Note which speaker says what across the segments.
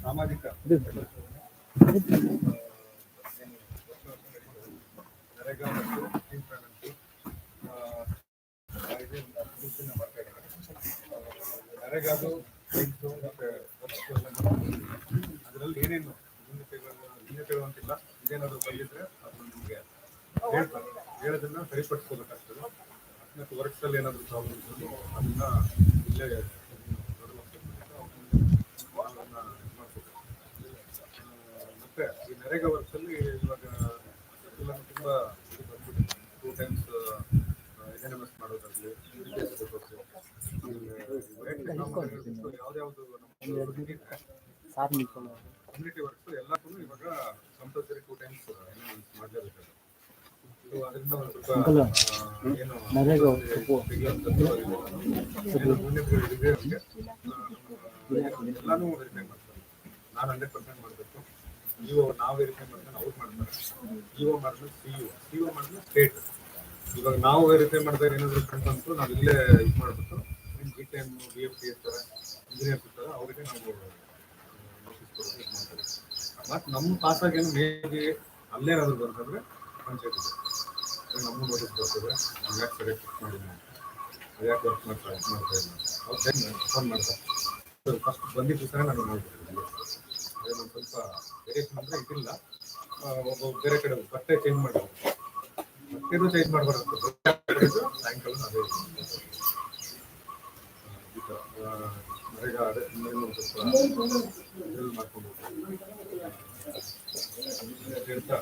Speaker 1: ಸಾಮಾಜಿಕ ನರೇಗಾ ಮತ್ತು ನರೇಗಾದು ಅದರಲ್ಲಿ ಏನೇನು ನ್ಯೂನತೆಗಳು ನ್ಯೂನತೆಗಳು ಅಂತಿಲ್ಲ ಇದೇನಾದರೂ ಬಂದಿದ್ರೆ ಹೇಳೋದನ್ನ ಸರಿಪಡಿಸ್ಕೋಬೇಕಾಗ್ತದೆ ಮತ್ತು ವರ್ಕ್ಸಲ್ಲಿ ಏನಾದರೂ ಪ್ರಾಬ್ಲಮ್ ಇದ್ದರೂ ಅದನ್ನ ಇಲ್ಲೇ ಅದನ್ನ ಮತ್ತೆ ಈ ನರೇಗಾ ವರ್ಕ್ಸಲ್ಲಿ ಇವಾಗ ತುಂಬಾ ಬಂದ್ಬಿಟ್ಟಿದೆ. Two times N M S ಮಾಡೋದಾಗಲಿ ಯಾವ್ದ್ಯಾವ್ದು ಕಮ್ಯುನಿಟಿ ವರ್ಕ್ಸ್ ಎಲ್ಲಕ್ಕೂ ಇವಾಗ ಕಂಪಲ್ಸರಿ ಟೂ ಟೈಮ್ಸ್ ಮಾಡಲೇಬೇಕು ಸೊ ಅದರಿಂದ ಒಂದು ಸ್ವಲ್ಪ ಆ, ಏನು ನರೇಗ ಎಲ್ಲಾನು ಹಂಡ್ರೆಡ್ ಪರ್ಸೆಂಟ್ ಮಾಡಬೇಕು. ನಾವು ವೆರಿಫೈ ಮಾಡ್ತಾರೆ ಅವ್ರು ಮಾಡ್ತಾರೆ. ಇಒ ಸಿ ಸಿ ಸ್ಟೇಟ್ ಇವಾಗ ನಾವು ವೆರಿಫೈ ಮಾಡಿದಾಗ ಏನಾದ್ರು ಕಂಡು ಬಂತು ನಾವು ಇಲ್ಲೇ ಇದು ಮಾಡ್ಬಿಟ್ಟು B T M B F T ಇರ್ತಾರೆ ಇಂಜಿನಿಯರ್ಸ್ ಇರ್ತಾರೆ ಅವರಿಗೆ ನಾವು ಮತ್ತೆ ನಮ್ಮ ಏನು ಮೇಬಿ ಅಲ್ಲೇನಾದ್ರು ಬರ್ತಂದ್ರೆ ಪಂಚಾಯತ್ ಇದೆ ನಮ್ಮ ನೋಟಿಸ್ ಬರ್ತದೆ ನಾವು ಯಾಕೆ ಸರಿಯಾಗಿ ವರ್ಕ್ ಮಾಡ್ತಾ ಮಾಡ್ತಾ ಇಲ್ಲ ಅವ್ರು ಫೋನ್ ಮಾಡ್ತಾರೆ ಫಸ್ಟ್ ಬಂದಿದ್ದು ಸಹ ನಾನು ನೋಡ್ಬಿಟ್ಟಿದ್ದೀನಿ ಅದೇ ಒಂದು ಸ್ವಲ್ಪ ವೇರಿಯೇಷನ್ ಅಂದರೆ ಇದಿಲ್ಲ ಒಬ್ಬ ಬೇರೆ ಕಡೆ ಬಟ್ಟೆ ಚೇಂಜ್ ಮಾಡಿದ್ರು ಬಟ್ಟೆನೂ ಚೇಂಜ್ ಮಾಡಬಾರ್ದು ಸಾಯಂಕಾಲ ಅದೇ ಅದೇ ಇನ್ನೇನು ಸ್ವಲ್ಪ ಮಾಡ್ಕೊಂಡು. ಹೇಳ್ತಾ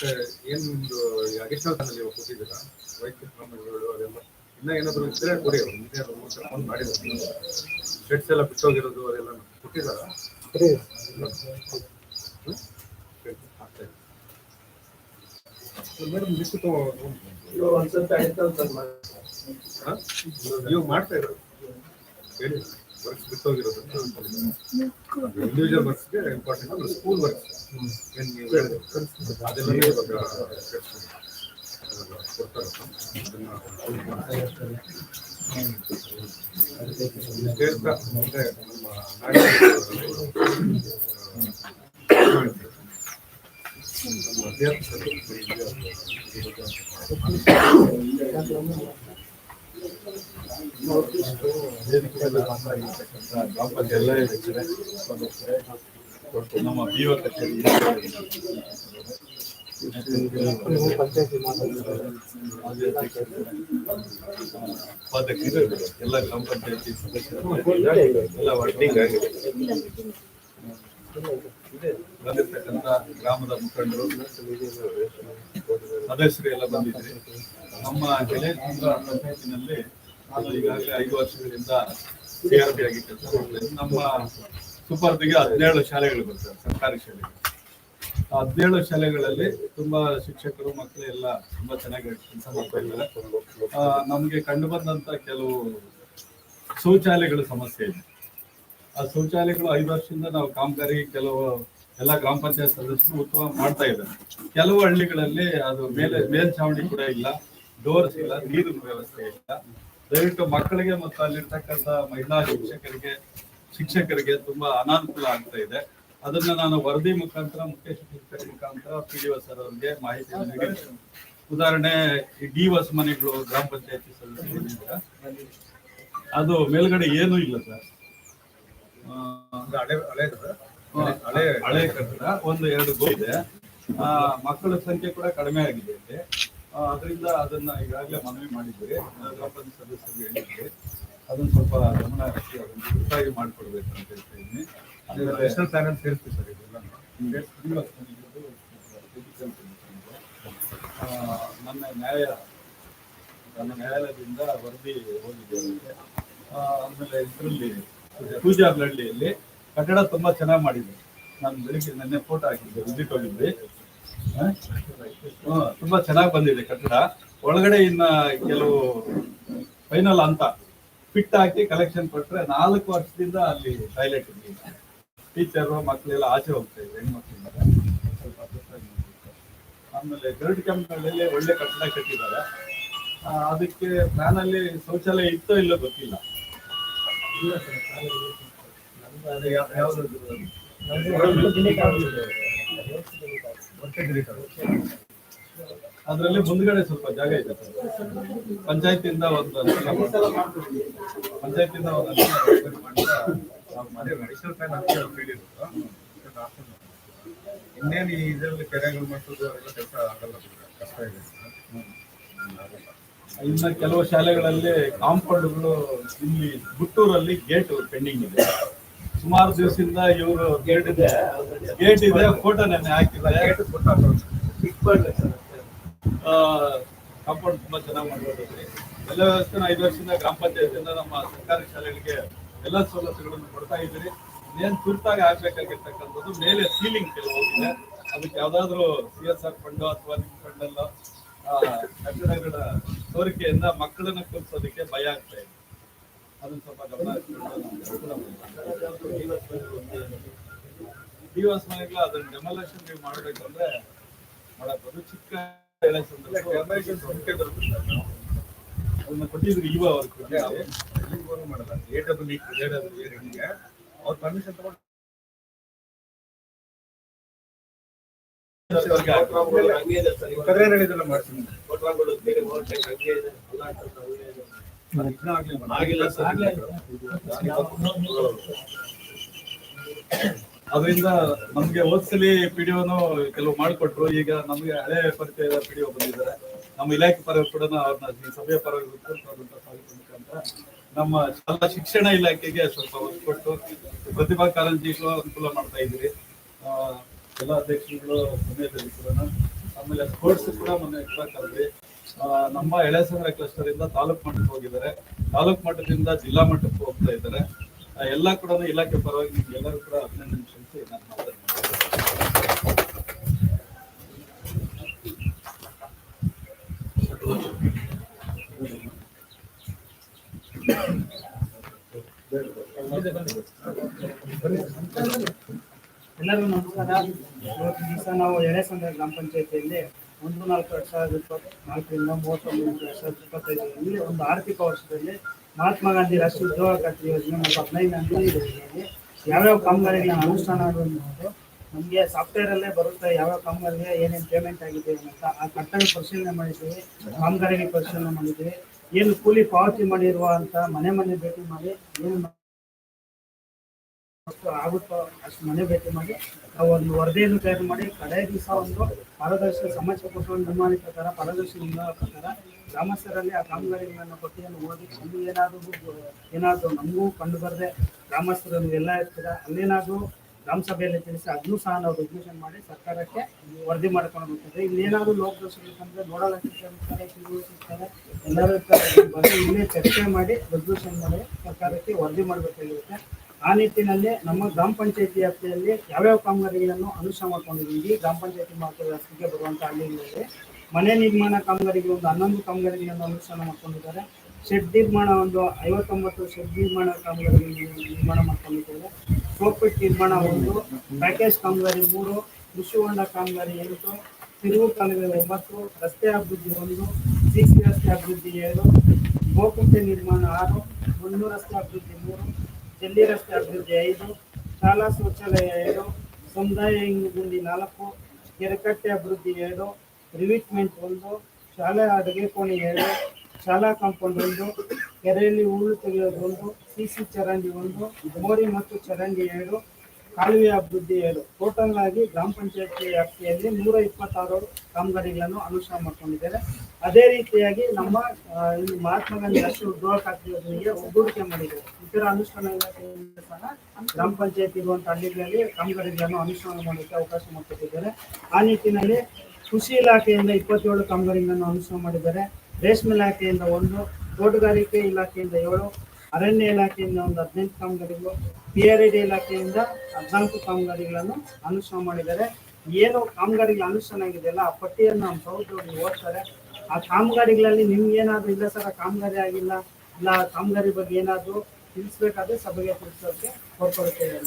Speaker 1: ಮತ್ತೆ ಏನು ನಿಮ್ದು ಅಡಿಷನಲ್ ನೀವು ಕೊಟ್ಟಿದ್ದೀರಾ ವೈಯಕ್ತಿಕ ಕ್ರಮಗಳು ಅದೆಲ್ಲ? ಇನ್ನ ಏನಾದ್ರು ಇದ್ರೆ ಕೊಡಿ ಮುಂದೆ ಫೋನ್ ಮಾಡಿದ್ರು. ಶೆಡ್ಸ್ ಎಲ್ಲ ಬಿಟ್ಟೋಗಿರೋದು ಅದೆಲ್ಲ ಕೊಟ್ಟಿದ್ದಾರಾ? ಮೇಡಮ್ ಲಿಸ್ಟ್ ತಗೋ ಹಾ? ನೀವು ಮಾಡ್ತಾ ಇರೋದು? ಹೇಳಿ. ವರ್ಕ್ಸ್ ಬಿಟ್ಟೋಗಿರೋದು ಇಂಡಿವಿಜುವಲ್ ವರ್ಕ್ಸ್ಗೆ ಇಂಪಾರ್ಟೆಂಟ್ ಅಂದ್ರೆ ಸ್ಕೂಲ್ ವರ್ಕ್ಸ್ ಏನು ನೀವು ಹೇಳಿದ್ರು ಅದೆಲ್ಲ ಇವಾಗ ಸೇರ್ಸ್ಕೊಂಡು, ಅದೆಲ್ಲ ಕೊಡ್ತಾರೆ ಅದನ್ನ ಸೇರ್ತಾ ಅಂದ್ರೆ ನಮ್ಮ ನಮ್ಮ ಅಧ್ಯಾಪಕರು
Speaker 2: ನಮ್ಮ ಎಲ್ಲ ಗ್ರಾಮ ಪಂಚಾಯತಿ ಎಲ್ಲ ವರ್ಕಿಂಗ್ ಆಗಿದೆ ಬಂದಿರ್ತಕ್ಕಂಥ ಗ್ರಾಮದ ಮುಖಂಡರು ಸದಸ್ಯರು ಎಲ್ಲ ಬಂದಿದ್ರಿ ನಮ್ಮ ಜಿಲ್ಲೆ ಪಂಚಾಯತಿನಲ್ಲಿ ನಾನು ಈಗಾಗಲೇ ಐದು ವರ್ಷಗಳಿಂದ ಸಿ ಆರ್ ಪಿ ಆಗಿ ಕೆಲಸ ಮಾಡ್ತೇನೆ ನಮ್ಮ ಸುಪರ್ದಿಗೆ ಹದಿನೇಳು ಶಾಲೆಗಳು ಬರ್ತವೆ, ಸರ್ಕಾರಿ ಆ ಹದಿನೇಳು ಶಾಲೆಗಳಲ್ಲಿ ತುಂಬಾ ಶಿಕ್ಷಕರು, ಮಕ್ಕಳು ಎಲ್ಲ ತುಂಬಾ ಚೆನ್ನಾಗಿ ಕೆಲಸ ಮಾಡ್ತಾ ಇದ್ದಾರೆ. ನಮ್ಗೆ ಕಂಡು ಬಂದಂತ ಕೆಲವು ಶೌಚಾಲಯಗಳ ಸಮಸ್ಯೆ ಇದೆ. ಆ ಶೌಚಾಲಯಗಳು ಐದು ವರ್ಷದಿಂದ ನಾವು ಕಾಮಗಾರಿ ಕೆಲವು ಎಲ್ಲ ಗ್ರಾಮ ಪಂಚಾಯತ್ ಸದಸ್ಯರು ಉತ್ತಮ ಮಾಡ್ತಾ ಇದ್ದಾರೆ. ಕೆಲವು ಹಳ್ಳಿಗಳಲ್ಲಿ ಅದು ಮೇಲೆ ಮೇಲ್ಛಾವಣಿ ಕೂಡ ಇಲ್ಲ ಡೋರ್ಸ್ ಇಲ್ಲ, ನೀರಿನ ವ್ಯವಸ್ಥೆ ಇಲ್ಲ. ದಯವಿಟ್ಟು ಮಕ್ಕಳಿಗೆ ಮತ್ತು ಅಲ್ಲಿರ್ತಕ್ಕಂಥ ಮಹಿಳಾ ಶಿಕ್ಷಕರಿಗೆ ಶಿಕ್ಷಕರಿಗೆ ತುಂಬಾ ಅನಾನುಕೂಲ ಆಗ್ತಾ ಇದೆ. ಅದನ್ನ ನಾನು ವರದಿ ಮುಖಾಂತರ ಮುಖ್ಯ ಶಿಕ್ಷಕರ ಮುಖಾಂತರ ಪಿ ಡಿ ಸರ್ ಅವರಿಗೆ ಮಾಹಿತಿ ನೀಡಿದ್ದೇನೆ. ಉದಾಹರಣೆ ಈ ಡಿ ಮನೆಗಳು ಗ್ರಾಮ ಪಂಚಾಯತಿ ಸದಸ್ಯರಿಂದ. ಅದು ಮೇಲ್ಗಡೆ ಏನೂ ಇಲ್ಲ ಸರ್ ಆ,
Speaker 1: ಹಳೆ ಹಳೆ
Speaker 2: ಹಳೆ ಹಳೆ ಕಟ್ಟಡ. ಒಂದು ಎರಡು ಗೋ ಇದೆ ಆ, ಮಕ್ಕಳ ಸಂಖ್ಯೆ ಕೂಡ ಕಡಿಮೆ ಆಗಿದೆ ಇಲ್ಲಿ. ಆ, ಅದರಿಂದ ಅದನ್ನ ಈಗಾಗಲೇ ಮನವಿ ಮಾಡಿದ್ವಿ. ಗ್ರಾಮ ಸದಸ್ಯರಿಗೆ ಹೇಳಿದ್ವಿ. ಅದನ್ನ ಸ್ವಲ್ಪ ಗಮನ ಹರಿಸಿ ಅದನ್ನ ಗುರುತಾಗಿ ಮಾಡಿಕೊಡ್ಬೇಕು ಅಂತ ಹೇಳ್ತಾ ಇದ್ದೀನಿ
Speaker 1: ನ್ಯಾಷನಲ್ ಪ್ಲಾನ್ ಸೇರಿಸ್ತೀವಿ ಸರ್ ಇದೆಲ್ಲ.
Speaker 2: ನನ್ನ ನ್ಯಾಯ, ನನ್ನ ನ್ಯಾಯಾಲಯದಿಂದ ವರದಿ ಹೋಗಿದ್ದೆ ಆಮೇಲೆ ಇದರಲ್ಲಿ ಪೂಜಾ ಬ್ಲಡ್ಲಿಯಲ್ಲಿ ಕಟ್ಟಡ ತುಂಬಾ ಚೆನ್ನಾಗಿ ಮಾಡಿದ್ವಿ ನಾನು ಬೆಳಿಗ್ಗೆ ನಿನ್ನೆ ಫೋಟೋ ಹಾಕಿದ್ದೆ ವಿಸಿಟ್ ತುಂಬಾ ಚೆನ್ನಾಗಿ ಬಂದಿದೆ ಕಟ್ಟಡ. ಒಳಗಡೆ ಇನ್ನ ಕೆಲವು ಫೈನಲ್ ಅಂತ ಫಿಟ್ ಹಾಕಿ ಕಲೆಕ್ಷನ್ ಕೊಟ್ರೆ ನಾಲ್ಕು ವರ್ಷದಿಂದ ಅಲ್ಲಿ ಟಾಯ್ಲೆಟ್ ಇರಲಿಲ್ಲ ಟೀಚರ್ ಮಕ್ಕಳೆಲ್ಲ ಆಚೆ ಹೋಗ್ತಾ ಇದೆ ಹೆಣ್ಮಕ್ಳಿಂದ. ಆಮೇಲೆ ಗರುಡ್ ಕ್ಯಾಂಪ್ಗಳಲ್ಲಿ ಒಳ್ಳೆ ಕಟ್ಟಡ ಕಟ್ಟಿದ್ದಾರೆ. ಅದಕ್ಕೆ ಪ್ಲಾನ್ ಶೌಚಾಲಯ ಇತ್ತೋ ಇಲ್ಲೋ ಗೊತ್ತಿಲ್ಲ. ಯಾವ್ದು ಅದರಲ್ಲಿ ಮುಂದ್ಗಡೆ ಸ್ವಲ್ಪ ಜಾಗ ಇದೆ. ಸರ್ ಪಂಚಾಯತಿಂದ ಒಂದು ಪಂಚಾಯತಿಂದ ಒಂದು ಅನುಕೂಲ ಮಾಡಿ ನಾವು ಮಾಡಿ
Speaker 1: ಅಡಿಷನಲ್ ಪ್ಲಾನ್ ಇನ್ನೇನು ಈ ಇದರಲ್ಲಿ ಕೆರೆಗಳು ಮಾಡಿಸೋದು ಅವೆಲ್ಲ ಕೆಲಸ ಆಗಲ್ಲ. ಕಷ್ಟ ಇದೆ.
Speaker 2: ಇನ್ನ ಕೆಲವು ಶಾಲೆಗಳಲ್ಲಿ ಕಾಂಪೌಂಡ್ಗಳು ಇಲ್ಲಿ ಗುಟ್ಟೂರಲ್ಲಿ ಗೇಟ್ ಪೆಂಡಿಂಗ್ ಇದೆ. ಸುಮಾರು ದಿವಸದಿಂದ ಇವರು ಗೇಟ್ ಇದೆ. ಗೇಟ್ ಇದೆ ಫೋಟೋ ನೆನ್ನೆ ಹಾಕಿದ್ದಾರೆ. ಕಾಂಪೌಂಡ್ ತುಂಬಾ ಚೆನ್ನಾಗಿ ಮಾಡಿರೋದ್ರಿ ಎಲ್ಲ ವ್ಯವಸ್ಥೆ ಐದು ವರ್ಷದಿಂದ ಗ್ರಾಮ ಪಂಚಾಯತಿಯಿಂದ ನಮ್ಮ ಸರ್ಕಾರಿ ಶಾಲೆಗಳಿಗೆ ಎಲ್ಲ ಸವಲತ್ತುಗಳನ್ನು ಕೊಡ್ತಾ ಇದ್ದೀರಿ. ಏನ್ ತುರ್ತಾಗಿ ಆಗ್ಬೇಕಾಗಿರ್ತಕ್ಕಂಥದ್ದು ಮೇಲೆ ಸೀಲಿಂಗ್ ಕೆಲವೊಂದಿದೆ ಅದಕ್ಕೆ ಯಾವ್ದಾದ್ರು ಸಿ ಎಸ್ ಆರ್ ಫಂಡ್ ಅಥವಾ ನಿಮ್ಮ ಫಂಡ್ ಅಲ್ಲ ಕಟ್ಟಡಗಳ ಸೋರಿಕೆಯಿಂದ ಮಕ್ಕಳನ್ನ ಕಲಿಸೋದಕ್ಕೆ ಭಯ ಆಗ್ತಾ ಇದೆ. ಅದನ್ನ ಸ್ವಲ್ಪ ಗಮನ ದಿವಸ ಮನೆಗಳು ಅದನ್ನ ಡೆಮೊಲೇಷನ್ ನೀವು ಮಾಡಬೇಕಂದ್ರೆ ಮಾಡಬಹುದು ಚಿಕ್ಕ ಅದನ್ನ ಕೊಟ್ಟಿದ್ರು ಇವ ಅವ್ರು ಕೊಟ್ಟಿದ್ದಾರೆ.
Speaker 1: ಅವ್ರ ಮಾಡಲ್ಲ. ಎ ಡಬ್ಲ್ಯೂ ಎ ಡಬ್ಲ್ಯೂ ಏನಿಗೆ ಅವ್ರ ಪರ್ಮಿಷನ್ ತಗೊಂಡು ಕದ್ರೆ ಹೇಳಿದೆಲ್ಲ ಮಾಡ್ತೀನಿ.
Speaker 2: ಆಗಿಲ್ಲ. ಅದರಿಂದ ನಮ್ಗೆ ಓದ್ಸಲಿ ಪಿಡಿಒನು ಕೆಲವು ಮಾಡಿಕೊಟ್ರು. ಈಗ ನಮ್ಗೆ ಹಳೆ ಪರಿಚಯದ ಪಿಡಿಒ ಬಂದಿದ್ದಾರೆ. ನಮ್ಮ ಇಲಾಖೆ ಪರ ಕೂಡ ಅವ್ರನ್ನ ಸಭೆಯ ಮುಖಾಂತರ ನಮ್ಮ ಶಾಲಾ ಶಿಕ್ಷಣ ಇಲಾಖೆಗೆ ಸ್ವಲ್ಪ ಒತ್ತು ಕೊಟ್ಟು ಪ್ರತಿಭಾ ಕಾರಂಜಿಗಳು ಅನುಕೂಲ ಮಾಡ್ತಾ ಇದ್ರಿ ಎಲ್ಲ ಅಧ್ಯಕ್ಷರುಗಳು ಸಮಯದಲ್ಲಿ ಕೂಡ ಆಮೇಲೆ ಸ್ಪೋರ್ಟ್ಸ್ ಕೂಡ ಮೊನ್ನೆ ಕರೆದ್ವಿ ಆ, ನಮ್ಮ ಎಳೆ ಸಂಘ ಕ್ಲಸ್ಟರ್ ಇಂದ ತಾಲೂಕ್ ಮಟ್ಟಕ್ಕೆ ಹೋಗಿದ್ದಾರೆ. ತಾಲೂಕ್ ಮಟ್ಟದಿಂದ ಜಿಲ್ಲಾ ಮಟ್ಟಕ್ಕೆ ಹೋಗ್ತಾ ಇದ್ದಾರೆ. ಎಲ್ಲ ಕೂಡ ಇಲಾಖೆ ಪರವಾಗಿ ನಿಮ್ಗೆ ಎಲ್ಲರೂ ಕೂಡ ಅಭಿನಂದನೆ ಸಲ್ಲಿಸಿ ನಾನು ಮಾತಾಡ್ತೀನಿ
Speaker 3: ನಮಸ್ಕಾರ. ಇವತ್ತು ದಿವಸ ನಾವು ಎಳೆಸಂದ್ರ ಗ್ರಾಮ ಪಂಚಾಯತಿಯಲ್ಲಿ ಒಂದು ನಾಲ್ಕು ಎರಡು ಸಾವಿರದ ಇಪ್ಪತ್ತು ನಾಲ್ಕರಿಂದ ಮೂವತ್ತೊಂದು ಎರಡು ಸಾವಿರದ ಇಪ್ಪತ್ತೈದರಲ್ಲಿ ಒಂದು ಆರ್ಥಿಕ ವರ್ಷದಲ್ಲಿ ಮಹಾತ್ಮ ಗಾಂಧಿ ರಾಷ್ಟ್ರೀಯ ಉದ್ಯೋಗ ಖಾತ್ರಿ ಯೋಜನೆ ಮತ್ತು ಹದಿನೈದು ಯೋಜನೆಯಲ್ಲಿ ಯಾವ್ಯಾವ ಕಾಮಗಾರಿಗಳನ್ನ ಅನುಷ್ಠಾನ ಅನ್ನೋದು ನಮಗೆ ಸಾಫ್ಟ್ವೇರ್ ಅಲ್ಲೇ ಬರುತ್ತೆ ಯಾವ್ಯಾವ ಕಾಮಗಾರಿಗೆ ಏನೇನು ಪೇಮೆಂಟ್ ಆಗಿದೆ ಅಂತ ಆ ಕಟ್ಟಡ ಪರಿಶೀಲನೆ ಮಾಡಿದ್ದೀವಿ ಕಾಮಗಾರಿಗೆ ಪರಿಶೀಲನೆ ಮಾಡಿದ್ದೀವಿ. ಏನು ಕೂಲಿ ಪಾವತಿ ಮಾಡಿರುವ ಅಂತ ಮನೆ ಮನೆ ಭೇಟಿ ಮಾಡಿ, ಏನು ಅಷ್ಟು ಆಗುತ್ತೋ ಅಷ್ಟು ಮನೆ ಭೇಟಿ ಮಾಡಿ, ನಾವು ಒಂದು ವರದಿಯನ್ನು ತಯಾರು ಮಾಡಿ ಕಡೆ ದಿವಸ ಒಂದು ಪಾರದರ್ಶಕ ಸಮಾಜ ಕೊಟ್ಟು ನಿರ್ಮಾಣ ಪ್ರಕಾರ ಪಾರದರ್ಶಕ ನಿರ್ಮಾಣ ಪ್ರಕಾರ ಗ್ರಾಮಸ್ಥರಲ್ಲಿ ಆ ಕಾಮಗಾರಿಗಳನ್ನು ಪಟ್ಟಿಯನ್ನು ಓದಿ, ಅಲ್ಲಿ ಏನಾದರೂ ಏನಾದರೂ ನಮಗೂ ಕಂಡು ಬರದೆ ಗ್ರಾಮಸ್ಥರು ನೀವೆಲ್ಲ ಇರ್ತೀರ ಅಲ್ಲೇನಾದರೂ ಗ್ರಾಮ ಸಭೆಯಲ್ಲಿ ತಿಳಿಸಿ ಅದನ್ನು ಸಹ ನಾವು ರೆಗ್ಯುಲೇಷನ್ ಮಾಡಿ ಸರ್ಕಾರಕ್ಕೆ ವರದಿ ಮಾಡ್ಕೊಂಡು ಬರ್ತದೆ ಇಲ್ಲಿ ಏನಾದರೂ ಲೋಕದೋಷಗಳಿರ್ತಂದ್ರೆ ಸಿಗ್ತಾರೆ ಇರ್ತಾರೆ ಎಲ್ಲರೂ ಬಂದು ಇಲ್ಲೇ ಚರ್ಚೆ ಮಾಡಿ ರೆಗ್ಯುಲೇಷನ್ ಮಾಡಿ ಸರ್ಕಾರಕ್ಕೆ ವರದಿ ಮಾಡಬೇಕಾಗಿರುತ್ತೆ ಆ ನಿಟ್ಟಿನಲ್ಲಿ ನಮ್ಮ ಗ್ರಾಮ ಪಂಚಾಯತಿ ವ್ಯಾಪ್ತಿಯಲ್ಲಿ ಯಾವ್ಯಾವ ಕಾಮಗಾರಿಗಳನ್ನು ಅನುಷ್ಠಾನ ಮಾಡ್ಕೊಂಡಿದ್ದೀವಿ ಗ್ರಾಮ ಪಂಚಾಯತಿ ಮಾತ್ರ ವ್ಯಾಪ್ತಿಗೆ ಬರುವಂಥ ಹಳ್ಳಿಗಳಲ್ಲಿ ಮನೆ ನಿರ್ಮಾಣ ಕಾಮಗಾರಿಗೆ ಒಂದು ಹನ್ನೊಂದು ಕಾಮಗಾರಿಗಳನ್ನು ಅನುಷ್ಠಾನ ಮಾಡ್ಕೊಂಡಿದ್ದಾರೆ. ಶೆಡ್ ನಿರ್ಮಾಣ ಒಂದು ಐವತ್ತೊಂಬತ್ತು ಶೆಡ್ ನಿರ್ಮಾಣ ಕಾಮಗಾರಿಗಳನ್ನು ನಿರ್ಮಾಣ ಮಾಡ್ಕೊಂಡಿದ್ದಾರೆ ಸೋಪಿಟ್ ನಿರ್ಮಾಣ ಒಂದು, ಪ್ಯಾಕೇಜ್ ಕಾಮಗಾರಿ ಮೂರು, ಕೃಷಿ ಹೊಂಡ ಕಾಮಗಾರಿ ಎಂಟು, ತಿರುವು ಕಾಲುವೆ ಒಂಬತ್ತು, ರಸ್ತೆ ಅಭಿವೃದ್ಧಿ ಒಂದು, ಸಿಸಿ ರಸ್ತೆ ಅಭಿವೃದ್ಧಿ ಏಳು ಗೋಕುಂಟೆ ನಿರ್ಮಾಣ ಆರು, ಮುನ್ನೂರು ರಸ್ತೆ ಅಭಿವೃದ್ಧಿ ಮೂರು ಜಲ್ಲಿ ರಸ್ತೆ ಅಭಿವೃದ್ಧಿ ಐದು ಶಾಲಾ ಶೌಚಾಲಯ ಎರಡು, ಸಮುದಾಯ ಗುಂಡಿ ನಾಲ್ಕು, ಕೆರೆಕಟ್ಟೆ ಅಭಿವೃದ್ಧಿ ಎರಡು ರಿವಿಟ್ಮೆಂಟ್ ಒಂದು, ಶಾಲೆ ಅಡುಗೆ ಕೋಣೆ ಎರಡು, ಶಾಲಾ ಕಾಂಪೌಂಡ್ ಒಂದು, ಕೆರೆಯಲ್ಲಿ ಹೂಳು ತೆಗೆಯೋದು ಒಂದು ಸಿಸಿ ಚರಂಡಿ ಒಂದು, ಮೋರಿ ಮತ್ತು ಚರಂಡಿ ಏಳು ಕಾಲುವೆ ಅಭಿವೃದ್ಧಿ ಏಳು ಟೋಟಲ್ ಆಗಿ ಗ್ರಾಮ ಪಂಚಾಯತಿ ವ್ಯಾಪ್ತಿಯಲ್ಲಿ ನೂರ ಇಪ್ಪತ್ತಾರು ಕಾಮಗಾರಿಗಳನ್ನು ಅನುಷ್ಠಾನ ಮಾಡ್ಕೊಂಡಿದ್ದಾರೆ. ಅದೇ ರೀತಿಯಾಗಿ ನಮ್ಮ ಮಹಾತ್ಮ ಗಾಂಧಿ ರಾಷ್ಟ್ರೀಯ ಉದ್ಯೋಗ ಖಾತ್ರಿ ಯೋಜನೆಗೆ ಒಗ್ಗೂಡಿಕೆ ಮಾಡಿದ್ದಾರೆ. ಇತರ ಅನುಷ್ಠಾನ ಇಲಾಖೆಯಿಂದ ಸಹ ಗ್ರಾಮ ಪಂಚಾಯತ್ ಇರುವಂತಹ ಹಳ್ಳಿಗಳಲ್ಲಿ ಕಾಮಗಾರಿಗಳನ್ನು ಅನುಷ್ಠಾನ ಮಾಡಲಿಕ್ಕೆ ಅವಕಾಶ ಮಾಡಿಕೊಟ್ಟಿದ್ದಾರೆ. ಆ ನಿಟ್ಟಿನಲ್ಲಿ ಕೃಷಿ ಇಲಾಖೆಯಿಂದ ಇಪ್ಪತ್ತೇಳು ಕಾಮಗಾರಿಗಳನ್ನು ಅನುಷ್ಠಾನ ಮಾಡಿದ್ದಾರೆ. ರೇಷ್ಮೆ ಇಲಾಖೆಯಿಂದ ಒಂದು, ತೋಟಗಾರಿಕೆ ಇಲಾಖೆಯಿಂದ ಏಳು, ಅರಣ್ಯ ಇಲಾಖೆಯಿಂದ ಒಂದು ಹದಿನೆಂಟು ಕಾಮಗಾರಿಗಳು ಪಿ ಆರ್ ಡಿ ಇಲಾಖೆಯಿಂದ ಹದಿನಾಲ್ಕು ಕಾಮಗಾರಿಗಳನ್ನು ಅನುಷ್ಠಾನ ಮಾಡಿದ್ದಾರೆ. ಏನು ಕಾಮಗಾರಿಗಳ ಅನುಷ್ಠಾನ ಆಗಿದೆಯಲ್ಲ ಆ ಪಟ್ಟಿಯನ್ನು ನಮ್ಮ ಸಹೋದ್ಯೋಗಿ ಓದ್ತಾರೆ. ಆ ಕಾಮಗಾರಿಗಳಲ್ಲಿ ನಿಮ್ಗೆ ಏನಾದರೂ ಇಲ್ಲ ಸರ್ ಕಾಮಗಾರಿ ಆಗಿಲ್ಲ ಇಲ್ಲ ಆ ಕಾಮಗಾರಿ ಬಗ್ಗೆ ಏನಾದರೂ ತಿಳಿಸ್ಬೇಕಾದ್ರೆ ಸಭೆಗೆ ತಿಳಿಸೋಕೆ
Speaker 4: ಹೊರಪಡುತ್ತೇವೆ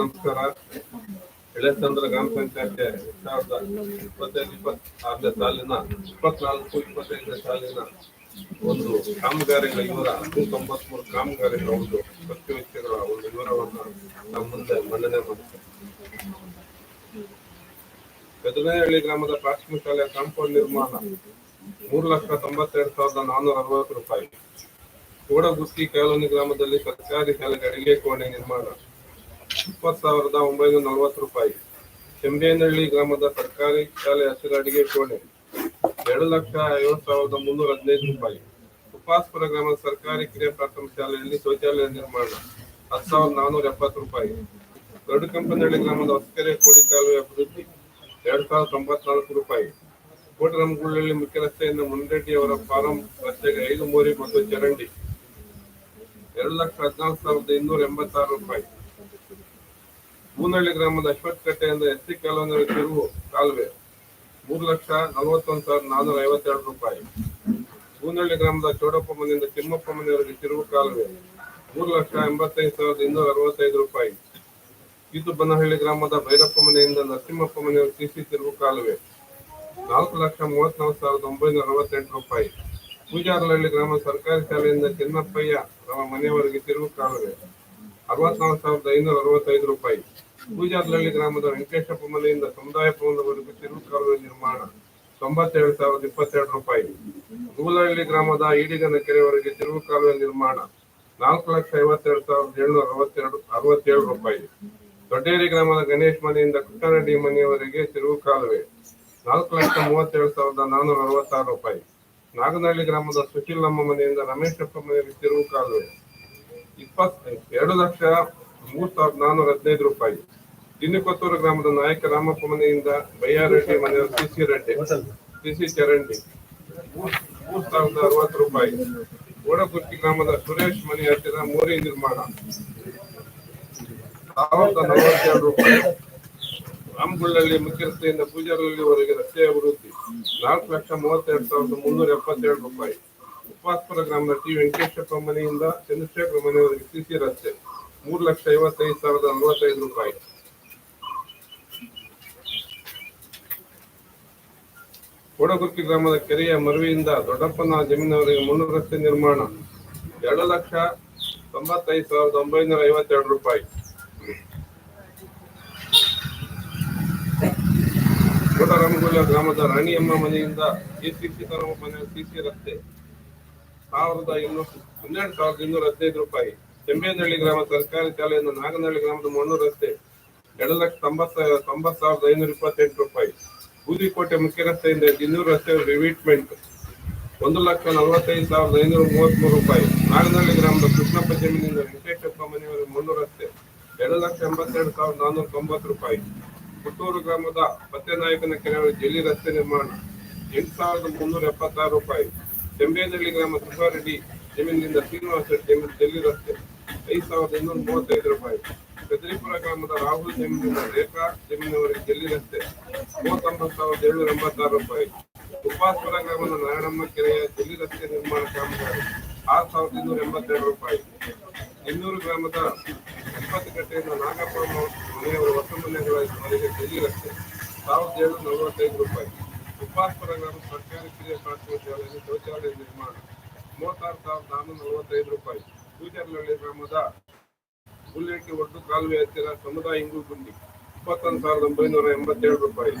Speaker 4: ನಮಸ್ಕಾರ. ಎಳೆಸಂದ್ರ ಗ್ರಾಮ ಪಂಚಾಯತಿ ಸಾವಿರದ ಇಪ್ಪತ್ತೈದು, ಇಪ್ಪತ್ತಾರನೇ ಸಾಲಿನ, ಇಪ್ಪತ್ನಾಲ್ಕು, ಇಪ್ಪತ್ತೈದನೇ ಸಾಲಿನ ಒಂದು ಕಾಮಗಾರಿಗಳ ಇವರ ನೂರ ತೊಂಬತ್ಮೂರು ಕಾಮಗಾರಿಗಳ ಒಂದು ಪ್ರತಿವೆಚ್ಚಗಳ ಒಂದು ವಿವರವನ್ನು ನಮ್ಮ ಮುಂದೆ ಮಂಡನೆ ಮಾಡುತ್ತೇವೆ ಗದಗನಹಳ್ಳಿ ಗ್ರಾಮದ ಪ್ರಾಥಮಿಕ ಶಾಲೆಯ ಕಾಂಪೌಂಡ್ ನಿರ್ಮಾಣ, ಮೂರು ಲಕ್ಷ ತೊಂಬತ್ತೆರಡು ಸಾವಿರದ ನಾನೂರ ಅರವತ್ತು ರೂಪಾಯಿ. ಕೂಡಗುತ್ತಿ ಕಾಲೋನಿ ಗ್ರಾಮದಲ್ಲಿ ಸರ್ಕಾರಿ ಶಾಲೆಗೆ ಅಡಿಗೆ ಕೋಣೆ ನಿರ್ಮಾಣ. ಇಪ್ಪತ್ತು ಸಾವಿರದ ಒಂಬೈನೂರ ನಲವತ್ತು ರೂಪಾಯಿ. ಕೆಂಬೇನಹಳ್ಳಿ ಗ್ರಾಮದ ಸರ್ಕಾರಿ ಶಾಲೆ ಹಸಿರು ಅಡಿಗೆ ಕೋಣೆ ಎರಡು ಲಕ್ಷ ಐವತ್ತು ಸಾವಿರದ ಮುನ್ನೂರ ಹದಿನೈದು ರೂಪಾಯಿ. ಉಪಾಸ್ಪುರ ಗ್ರಾಮದ ಸರ್ಕಾರಿ ಕಿರಿಯ ಪ್ರಾಥಮಿಕ ಶಾಲೆಯಲ್ಲಿ ಶೌಚಾಲಯ ನಿರ್ಮಾಣ. ಹತ್ತು ಸಾವಿರದ ನಾನ್ನೂರ ಎಪ್ಪತ್ತು ರೂಪಾಯಿ. ದೊಡ್ಡ ಕಂಪನಹಳ್ಳಿ ಗ್ರಾಮದ ಹೊಸಕೆರೆ ಕೋಡಿ ಕಾಲುವೆ ಅಭಿವೃದ್ಧಿ, ಎರಡು ಸಾವಿರದ ತೊಂಬತ್ನಾಲ್ಕು ರೂಪಾಯಿ. ಕೋಟರಂಗುಳ್ಳಿ ಮುಖ್ಯ ರಸ್ತೆಯಿಂದ ಮುನ್ರೆಡ್ಡಿ ಅವರ ಫಾರಂ, ರಸ್ತೆಗೆ ಐದು ಮೋರಿ ಮತ್ತು ಚರಂಡಿ. ಎರಡು ಲಕ್ಷ ಹದಿನಾಲ್ಕು ಸಾವಿರದ ಇನ್ನೂರ ಎಂಬತ್ತಾರು ರೂಪಾಯಿ. ಬೂನಹಳ್ಳಿ ಗ್ರಾಮದ ಅಶ್ವಥ್ ಕಟ್ಟೆಯಿಂದ ಎಸ್ ಸಿ ಕಾಲೋನಿ ತಿರುವು ಕಾಲುವೆ. ಮೂರು ಲಕ್ಷ ನಲವತ್ತೊಂದು ಸಾವಿರದ ನಾನ್ನೂರ ಐವತ್ತೆರಡು ರೂಪಾಯಿ. ಬೂನಹಳ್ಳಿ ಗ್ರಾಮದ ಚೌಡಪ್ಪ ಮನೆಯಿಂದ ತಿಮ್ಮಪ್ಪ ಮನೆಯವರೆಗೆ ತಿರುವು ಕಾಲುವೆ. ಮೂರು ಲಕ್ಷ ಎಂಬತ್ತೈದು ಸಾವಿರದ ಇನ್ನೂರ ಅರವತ್ತೈದು ರೂಪಾಯಿ. ಇದು ಬನಹಳ್ಳಿ ಗ್ರಾಮದ ಭೈರಪ್ಪ ಮನೆಯಿಂದ ನರಸಿಂಹಪ್ಪ ಮನೆಯವರ ಸಿಸಿ ತಿರುವು ಕಾಲುವೆ. ನಾಲ್ಕು ಲಕ್ಷ ಮೂವತ್ನಾಲ್ಕು ಸಾವಿರದ ಒಂಬೈನೂರ ಅರವತ್ತೆಂಟು ರೂಪಾಯಿ. ಪೂಜಾರಹಳ್ಳಿ ಗ್ರಾಮ ಸರ್ಕಾರಿ ಶಾಲೆಯಿಂದ ಚೆನ್ನಪ್ಪಯ್ಯ ಅವರ ಮನೆಯವರೆಗೆ ತಿರುವು ಕಾಲುವೆ. ಅರವತ್ನಾಲ್ಕು ಸಾವಿರದ ಐನೂರ ಅರವತ್ತೈದು ರೂಪಾಯಿ. ಪೂಜಾರಹಳ್ಳಿ ಗ್ರಾಮದ ವೆಂಕಟೇಶಪ್ಪ ಮನೆಯಿಂದ ಸಮುದಾಯ ಭವನವರೆಗೂ ತಿರುವು ಕಾಲುವೆ ನಿರ್ಮಾಣ ತೊಂಬತ್ತೇಳು ಸಾವಿರದ ಇಪ್ಪತ್ತೆರಡು ರೂಪಾಯಿ. ಗೂಲಹಳ್ಳಿ ಗ್ರಾಮದ ಈಡಿಗನ ಕೆರೆವರೆಗೆ ತಿರುವು ಕಾಲುವೆ ನಿರ್ಮಾಣ, ನಾಲ್ಕು ಲಕ್ಷ ಐವತ್ತೆರಡು ಸಾವಿರದ ಏಳ್ನೂರ ಅರವತ್ತೆರಡು, ಅರವತ್ತೇಳು ರೂಪಾಯಿ. ದೊಡ್ಡೇರಿ ಗ್ರಾಮದ ಗಣೇಶ್ ಮನೆಯಿಂದ ಕೃಷ್ಣರೆಡ್ಡಿ ಮನೆಯವರೆಗೆ ತಿರುವು ಕಾಲುವೆ, ನಾಲ್ಕು ಲಕ್ಷ ಮೂವತ್ತೇಳು ಸಾವಿರದ ನಾನ್ನೂರ ಅರವತ್ತಾರು ರೂಪಾಯಿ. ನಾಗನಹಳ್ಳಿ ಗ್ರಾಮದ ಸುಶೀಲಮ್ಮ ಮನೆಯಿಂದ ರಮೇಶಪ್ಪ ಮನೆಯಲ್ಲಿ ತಿರುವು ಕಾಲುವೆ. ಇಪ್ಪತ್ ಎರಡು ಲಕ್ಷ ಮೂರ್ ನಾನ್ನೂರ ಹದಿನೈದು ರೂಪಾಯಿ. ದಿನಕೊತ್ತೂರು ಗ್ರಾಮದ ನಾಯಕ ರಾಮಪ್ಪ ಮನೆಯಿಂದ ಬಯ್ಯಾರೆಡ್ಡಿ ಮನೆಯವರು ಸಿಸಿ ರೆಡ್ಡಿ ಸಿಸಿ ಚರಂಡಿ. ಮೂರ್ ಸಾವಿರದ ಅರವತ್ತು ರೂಪಾಯಿ. ಓಡಗುರ್ತಿ ಗ್ರಾಮದ ಸುರೇಶ್ ಮನೆ ಹತ್ತಿರ ಮೂರಿ ನಿರ್ಮಾಣ. ಸಾವಿರದ ನಲವತ್ತೆರಡು ರೂಪಾಯಿ. ರಾಮಗುಳ್ಳಲ್ಲಿ ಮುಖ್ಯರಸ್ತೆಯಿಂದ ಪೂಜಾರಲ್ಲಿವರೆಗೆ ರಸ್ತೆ ಅಭಿವೃದ್ಧಿ. ನಾಲ್ಕು ಲಕ್ಷ ಮೂವತ್ತೆರಡು ಸಾವಿರದ ಮುನ್ನೂರ ಎಪ್ಪತ್ತೆರಡು ರೂಪಾಯಿ. ಉಪಾಸ್ಪುರ ಗ್ರಾಮದ ಟಿ ವೆಂಕಟೇಶಪ್ಪ ಮನೆಯಿಂದ ಚಂದ್ರಶೇಖರ ಮನೆಯವರೆಗೆ ಸಿ ರಸ್ತೆ. ಮೂರು ಲಕ್ಷ ಐವತ್ತೈದು ಸಾವಿರದ ನಲವತ್ತೈದು ರೂಪಾಯಿ. ಕೋಡಗುರ್ತಿ ಗ್ರಾಮದ ಕೆರೆಯ ಮರುವಿಯಿಂದ ದೊಡ್ಡಪ್ಪನ ಜಮೀನವರಿಗೆ ಮುನ್ನೂರು ರಸ್ತೆ ನಿರ್ಮಾಣ. ಎರಡು ಲಕ್ಷ ತೊಂಬತ್ತೈದು ಸಾವಿರದ ಒಂಬೈನೂರ ಐವತ್ತೆರಡು ರೂಪಾಯಿ. ಕೋಟರಾಮಗುಳ್ಳ ಗ್ರಾಮದ ರಾಣಿಯಮ್ಮ ಮನೆಯಿಂದ ಎಸಿಸಿ ಮನೆ ಸಿಸಿ ರಸ್ತೆ. ಸಾವಿರದ ಇನ್ನೂರ, ಹನ್ನೆರಡು ಸಾವಿರದ ಇನ್ನೂರ ಹದಿನೈದು ರೂಪಾಯಿ. ಚೆಂಬೇನಹಳ್ಳಿ ಗ್ರಾಮ ಸರ್ಕಾರಿ ಶಾಲೆಯಿಂದ ನಾಗನಹಳ್ಳಿ ಗ್ರಾಮದ ಮಣ್ಣು ರಸ್ತೆ ಎರಡು ಲಕ್ಷ ತೊಂಬತ್ತ, ತೊಂಬತ್ತು ಸಾವಿರದ ಐನೂರ ಇಪ್ಪತ್ತೆಂಟು ರೂಪಾಯಿ. ಬೂದಿಕೋಟೆ ಮುಖ್ಯ ರಸ್ತೆಯಿಂದ ಇನ್ನೂರು ರಸ್ತೆ ರಿವೀಟ್ಮೆಂಟ್ ಒಂದು ಲಕ್ಷ ನಲವತ್ತೈದು ಸಾವಿರದ ಐನೂರ ಮೂವತ್ಮೂರು ರೂಪಾಯಿ. ನಾಗನಹಳ್ಳಿ ಗ್ರಾಮದ ಕೃಷ್ಣಪ್ಪ ಜಮೀನಿಂದ ವೆಂಕಟೇಶಪ್ಪ ಮನೆಯವರ ಮಣ್ಣು ರಸ್ತೆ, ಎರಡು ಲಕ್ಷ ಎಂಬತ್ತೆರಡು ಸಾವಿರದ ನಾನ್ನೂರ ತೊಂಬತ್ತು ರೂಪಾಯಿ. ಪುತ್ತೂರು ಗ್ರಾಮದ ಪತ್ತೆನಾಯಕನ ಕೆರೆಯವರ ಜಲ್ಲಿ ರಸ್ತೆ ನಿರ್ಮಾಣ, ಎಂಟು ಸಾವಿರದ ಮುನ್ನೂರ ಎಪ್ಪತ್ತಾರು ರೂಪಾಯಿ. ಚೆಂಬೇನಹಳ್ಳಿ ಗ್ರಾಮ ಸುಬ್ಬಾರೆಡ್ಡಿ ಜಮೀನಿನಿಂದ ಶ್ರೀನಿವಾಸ ಜಮೀನು ಜಲ್ಲಿ ರಸ್ತೆ ಐದು ಸಾವಿರದ ಇನ್ನೂರ ಮೂವತ್ತೈದು ರೂಪಾಯಿ. ಕದ್ರಿಪುರ ಗ್ರಾಮದ ರಾಹುಲ್ ಜಮೀನಿನಿಂದ ರೇಖಾ ಜಮೀನಿನವರೆಗೆ ಜಲ್ಲಿ ರಸ್ತೆ ಮೂವತ್ತೊಂಬತ್ತು ಸಾವಿರದ ಏಳ್ನೂರ ಎಂಬತ್ತಾರು ರೂಪಾಯಿ. ಉಪಾಸ್ಪುರ ಗ್ರಾಮದ ನಾರಾಯಣಮ್ಮ ಕೆರೆಯ ಜಲ್ಲಿ ರಸ್ತೆ ನಿರ್ಮಾಣ ಕಾಮಗಾರಿ ಆರು ಸಾವಿರದ ಇನ್ನೂರ ಎಂಬತ್ತೆರಡು ರೂಪಾಯಿ. ಇನ್ನೂರು ಗ್ರಾಮದ ಇಪ್ಪತ್ತು ಗಂಟೆಯಿಂದ ನಾಗಪ್ಪ ಮನೆಯವರ ಹೊಸ ಮನೆಗಳ ಮನೆಗೆ ಜಲ್ಲಿ ರಸ್ತೆ ಸಾವಿರದ ಏಳ್ನೂರ ನಲವತ್ತೈದು ರೂಪಾಯಿ. ಉಪಾಸ್ಪುರ ಗ್ರಾಮ ಸರ್ಕಾರಿ ಕಿರಿಯ ಪ್ರಾಥಮಿಕ ಶಾಲೆಯಲ್ಲಿ ಶೌಚಾಲಯ ನಿರ್ಮಾಣ. ಮೂವತ್ತಾರು ಸಾವಿರದ ನಾನ್ನೂರ ನಲವತ್ತೈದು ರೂಪಾಯಿ. ಪೂಜಾರಹಳ್ಳಿ ಗ್ರಾಮದ ಗುಲ್ಲೆಟ್ಟಿ ಒಟ್ಟು ಕಾಲುವೆ ಹತ್ತಿರ ಸಮುದಾಯ ಇಂಗು ಗುಂಡಿ, ಇಪ್ಪತ್ತೊಂದು ಸಾವಿರದ ಒಂಬೈನೂರ ಎಂಬತ್ತೇಳು ರೂಪಾಯಿ.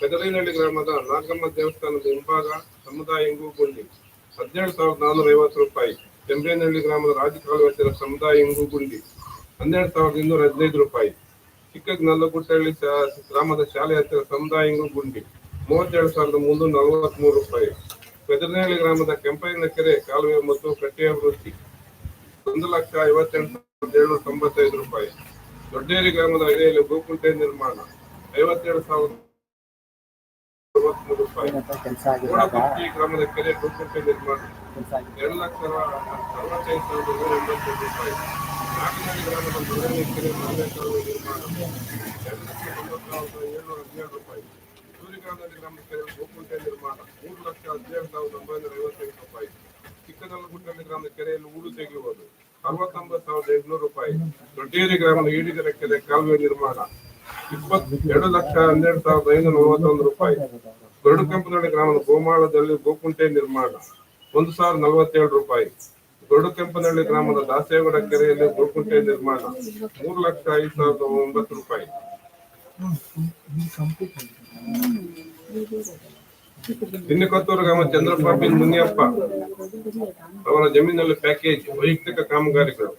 Speaker 4: ಕದರಿನಹಳ್ಳಿ ಗ್ರಾಮದ ನಾಗಮ್ಮ ದೇವಸ್ಥಾನದ ಹಿಂಭಾಗ ಸಮುದಾಯ ಇಂಗು ಗುಂಡಿ, ಹದಿನೇಳು ಸಾವಿರದ ನಾನ್ನೂರ ಐವತ್ತು ರೂಪಾಯಿ. ಕೆಂಪೇನಹಳ್ಳಿ ಗ್ರಾಮದ ರಾಜಕಾಲುವೆ ಹತ್ತಿರ ಸಮುದಾಯ ಇಂಗು ಗುಂಡಿ, ಹನ್ನೆರಡು ಸಾವಿರದ ಇನ್ನೂರ ಹದಿನೈದು ರೂಪಾಯಿ. ಚಿಕ್ಕ ನಲ್ಲಗುಟ್ಟಹಳ್ಳಿ ಗ್ರಾಮದ ಶಾಲೆ ಹತ್ತಿರ ಸಮುದಾಯ ಇಂಗು ಗುಂಡಿ, ಮೂವತ್ತೇಳು ಸಾವಿರದ ಮುನ್ನೂರ ನಲವತ್ಮೂರು ರೂಪಾಯಿ. ಕದರಿನಹಳ್ಳಿ ಗ್ರಾಮದ ಕೆಂಪಯ್ಯನ ಕೆರೆ ಕಾಲುವೆ ಮತ್ತು ಕಟ್ಟೆ ಅಭಿವೃದ್ಧಿ ಒಂದು ಲಕ್ಷ ಐವತ್ತೆಂಟು ಏಳ್ನೂರ ತೊಂಬತ್ತೈದು ರೂಪಾಯಿ. ದೊಡ್ಡೇರಿ ಗ್ರಾಮದ ಹಳ್ಳಿಯಲ್ಲಿ ಗೋಕುಂಟೆ ನಿರ್ಮಾಣ. ಐವತ್ತೇಳು ಸಾವಿರದ ರೂಪಾಯಿ. ಗ್ರಾಮದ ಕೆರೆ ಗೋಕುಂಟೆ ನಿರ್ಮಾಣ. ಎರಡು ಲಕ್ಷ ಅರವತ್ತೈದು ಸಾವಿರದ ನೂರ ಎಂಬತ್ತೆಂಟು ರೂಪಾಯಿ. ನಾಗನಹಳ್ಳಿ ಗ್ರಾಮದ ಮೊದಲನೇ ಕೆರೆ ಕಾಲುವೆ ನಿರ್ಮಾಣ. ಎರಡು ಲಕ್ಷ ತೊಂಬತ್ತು ಸಾವಿರದ ಏಳ್ನೂರ ಹದಿನೇಳು ರೂಪಾಯಿ. ಸೂರ್ಯಗ್ರಾಮದಲ್ಲಿ ನಮ್ಮ ಗೋಕುಂಟೆ ನಿರ್ಮಾಣ. ಮೂರು ಲಕ್ಷ ಹದಿನೇಳು ಸಾವಿರದ ಒಂಬೈನೂರ ಐವತ್ತೈದು ರೂಪಾಯಿ. ಚಿಕ್ಕನಲ್ಲಗುಡ್ಡಲ್ಲಿ ಗ್ರಾಮದ ಕೆರೆಯಲ್ಲಿ ಹೂಳು ತೆಗೆಯುವುದು. ಅರವತ್ತೊಂಬತ್ತು ಸಾವಿರದ ಎಂಟುನೂರು ರೂಪಾಯಿ. ದೊಡ್ಡೇರಿ ಗ್ರಾಮದ ಈಡಿಗರ ಕೆರೆ ಕಾಲುವೆ ನಿರ್ಮಾಣ. ಇಪ್ಪತ್ ಎರಡು ಲಕ್ಷ ಹನ್ನೆರಡು ಸಾವಿರದ ಐನೂರ ನಲವತ್ತೊಂದು ರೂಪಾಯಿ. ದೊಡ್ಡಕೆಂಪನಹಳ್ಳಿ ಗ್ರಾಮದ ಗೋಮಾಳದಲ್ಲಿ ಗೋಕುಂಟೆ ನಿರ್ಮಾಣ. ಒಂದು ಸಾವಿರದ ನಲವತ್ತೇಳು ರೂಪಾಯಿ. ದೊಡ್ಡಕೆಂಪನಹಳ್ಳಿ ಗ್ರಾಮದ ದಾಸೇಗೌಡ ಕೆರೆಯಲ್ಲಿ ಗೋಕುಂಟೆ ನಿರ್ಮಾಣ. ಮೂರು ಲಕ್ಷ ಐದು ಸಾವಿರದ ಒಂಬತ್ತು ರೂಪಾಯಿ. ತಿನ್ನಿಕೊತ್ತೂರು ಗ್ರಾಮ ಚಂದ್ರಪ್ಪ ಬಿನ್ ಮುನಿಯಪ್ಪ ಅವರ ಜಮೀನಲ್ಲಿ ಪ್ಯಾಕೇಜ್ ವೈಯಕ್ತಿಕ ಕಾಮಗಾರಿಗಳು.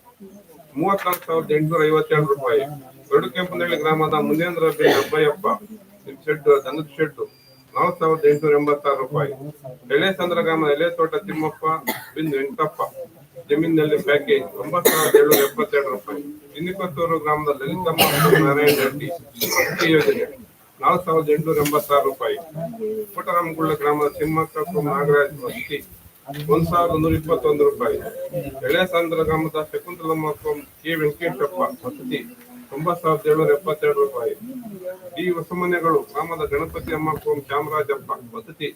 Speaker 4: ಮೂವತ್ನಾಲ್ಕು ಸಾವಿರದ ಎಂಟುನೂರ ಐವತ್ತೆರಡು ರೂಪಾಯಿ. ದೊಡ್ಡಕೆಂಪನಹಳ್ಳಿ ಗ್ರಾಮದ ಮುನೇಂದ್ರ ಬಿನ್ ಅಬ್ಬಯ್ಯಪ್ಪ ಶೆಡ್ ದನದ ಶೆಡ್ ನಾಲ್ಕು ಸಾವಿರದ ಎಂಟುನೂರ ಎಂಬತ್ತಾರು ರೂಪಾಯಿ. ಎಳೆಸಂದ್ರ ಗ್ರಾಮದ ಎಲೆ ತೋಟ ತಿಮ್ಮಪ್ಪ ಬಿನ್ ವೆಂಕಟಪ್ಪ ಜಮೀನಿನಲ್ಲಿ ಪ್ಯಾಕೇಜ್ ಒಂಬತ್ತು ಸಾವಿರದ ಏಳ್ನೂರ ಎಪ್ಪತ್ತೆರಡು ರೂಪಾಯಿ. ತಿನ್ನಿಕೊತ್ತೂರು ಗ್ರಾಮದ ಲಲಿತಮ್ಮ ನಾರಾಯಣ ರೆಡ್ಡಿ ಯೋಜನೆ. ನಾಲ್ಕು ಸಾವಿರದ ಎಂಟುನೂರ ಎಂಬತ್ತಾರು ರೂಪಾಯಿ. ಪುಟ್ಟರಾಮಗುಳ್ಳ ಗ್ರಾಮದ ಕುಂ ನಾಗರಾಜ್ ವಸತಿ ಒಂದು ಸಾವಿರದ ನೂರ ಇಪ್ಪತ್ತೊಂದು ರೂಪಾಯಿ. ಎಳೆಸಂದ್ರ ಗ್ರಾಮದ ಶಕುಂತಲಮ್ಮ ಕುಂ. ವೆಂಕಟೇಶಪ್ಪ ವಸತಿ ಒಂಬತ್ತು ಸಾವಿರದ ಏಳ್ನೂರ ಎಪ್ಪತ್ತೆರಡು ರೂಪಾಯಿ. ಈ ಹೊಸಮನೆಗಳು ಗ್ರಾಮದ ಗಣಪತಿ ಅಮ್ಮ ಕೋಂ ಚಾಮರಾಜಪ್ಪ ವಸತಿ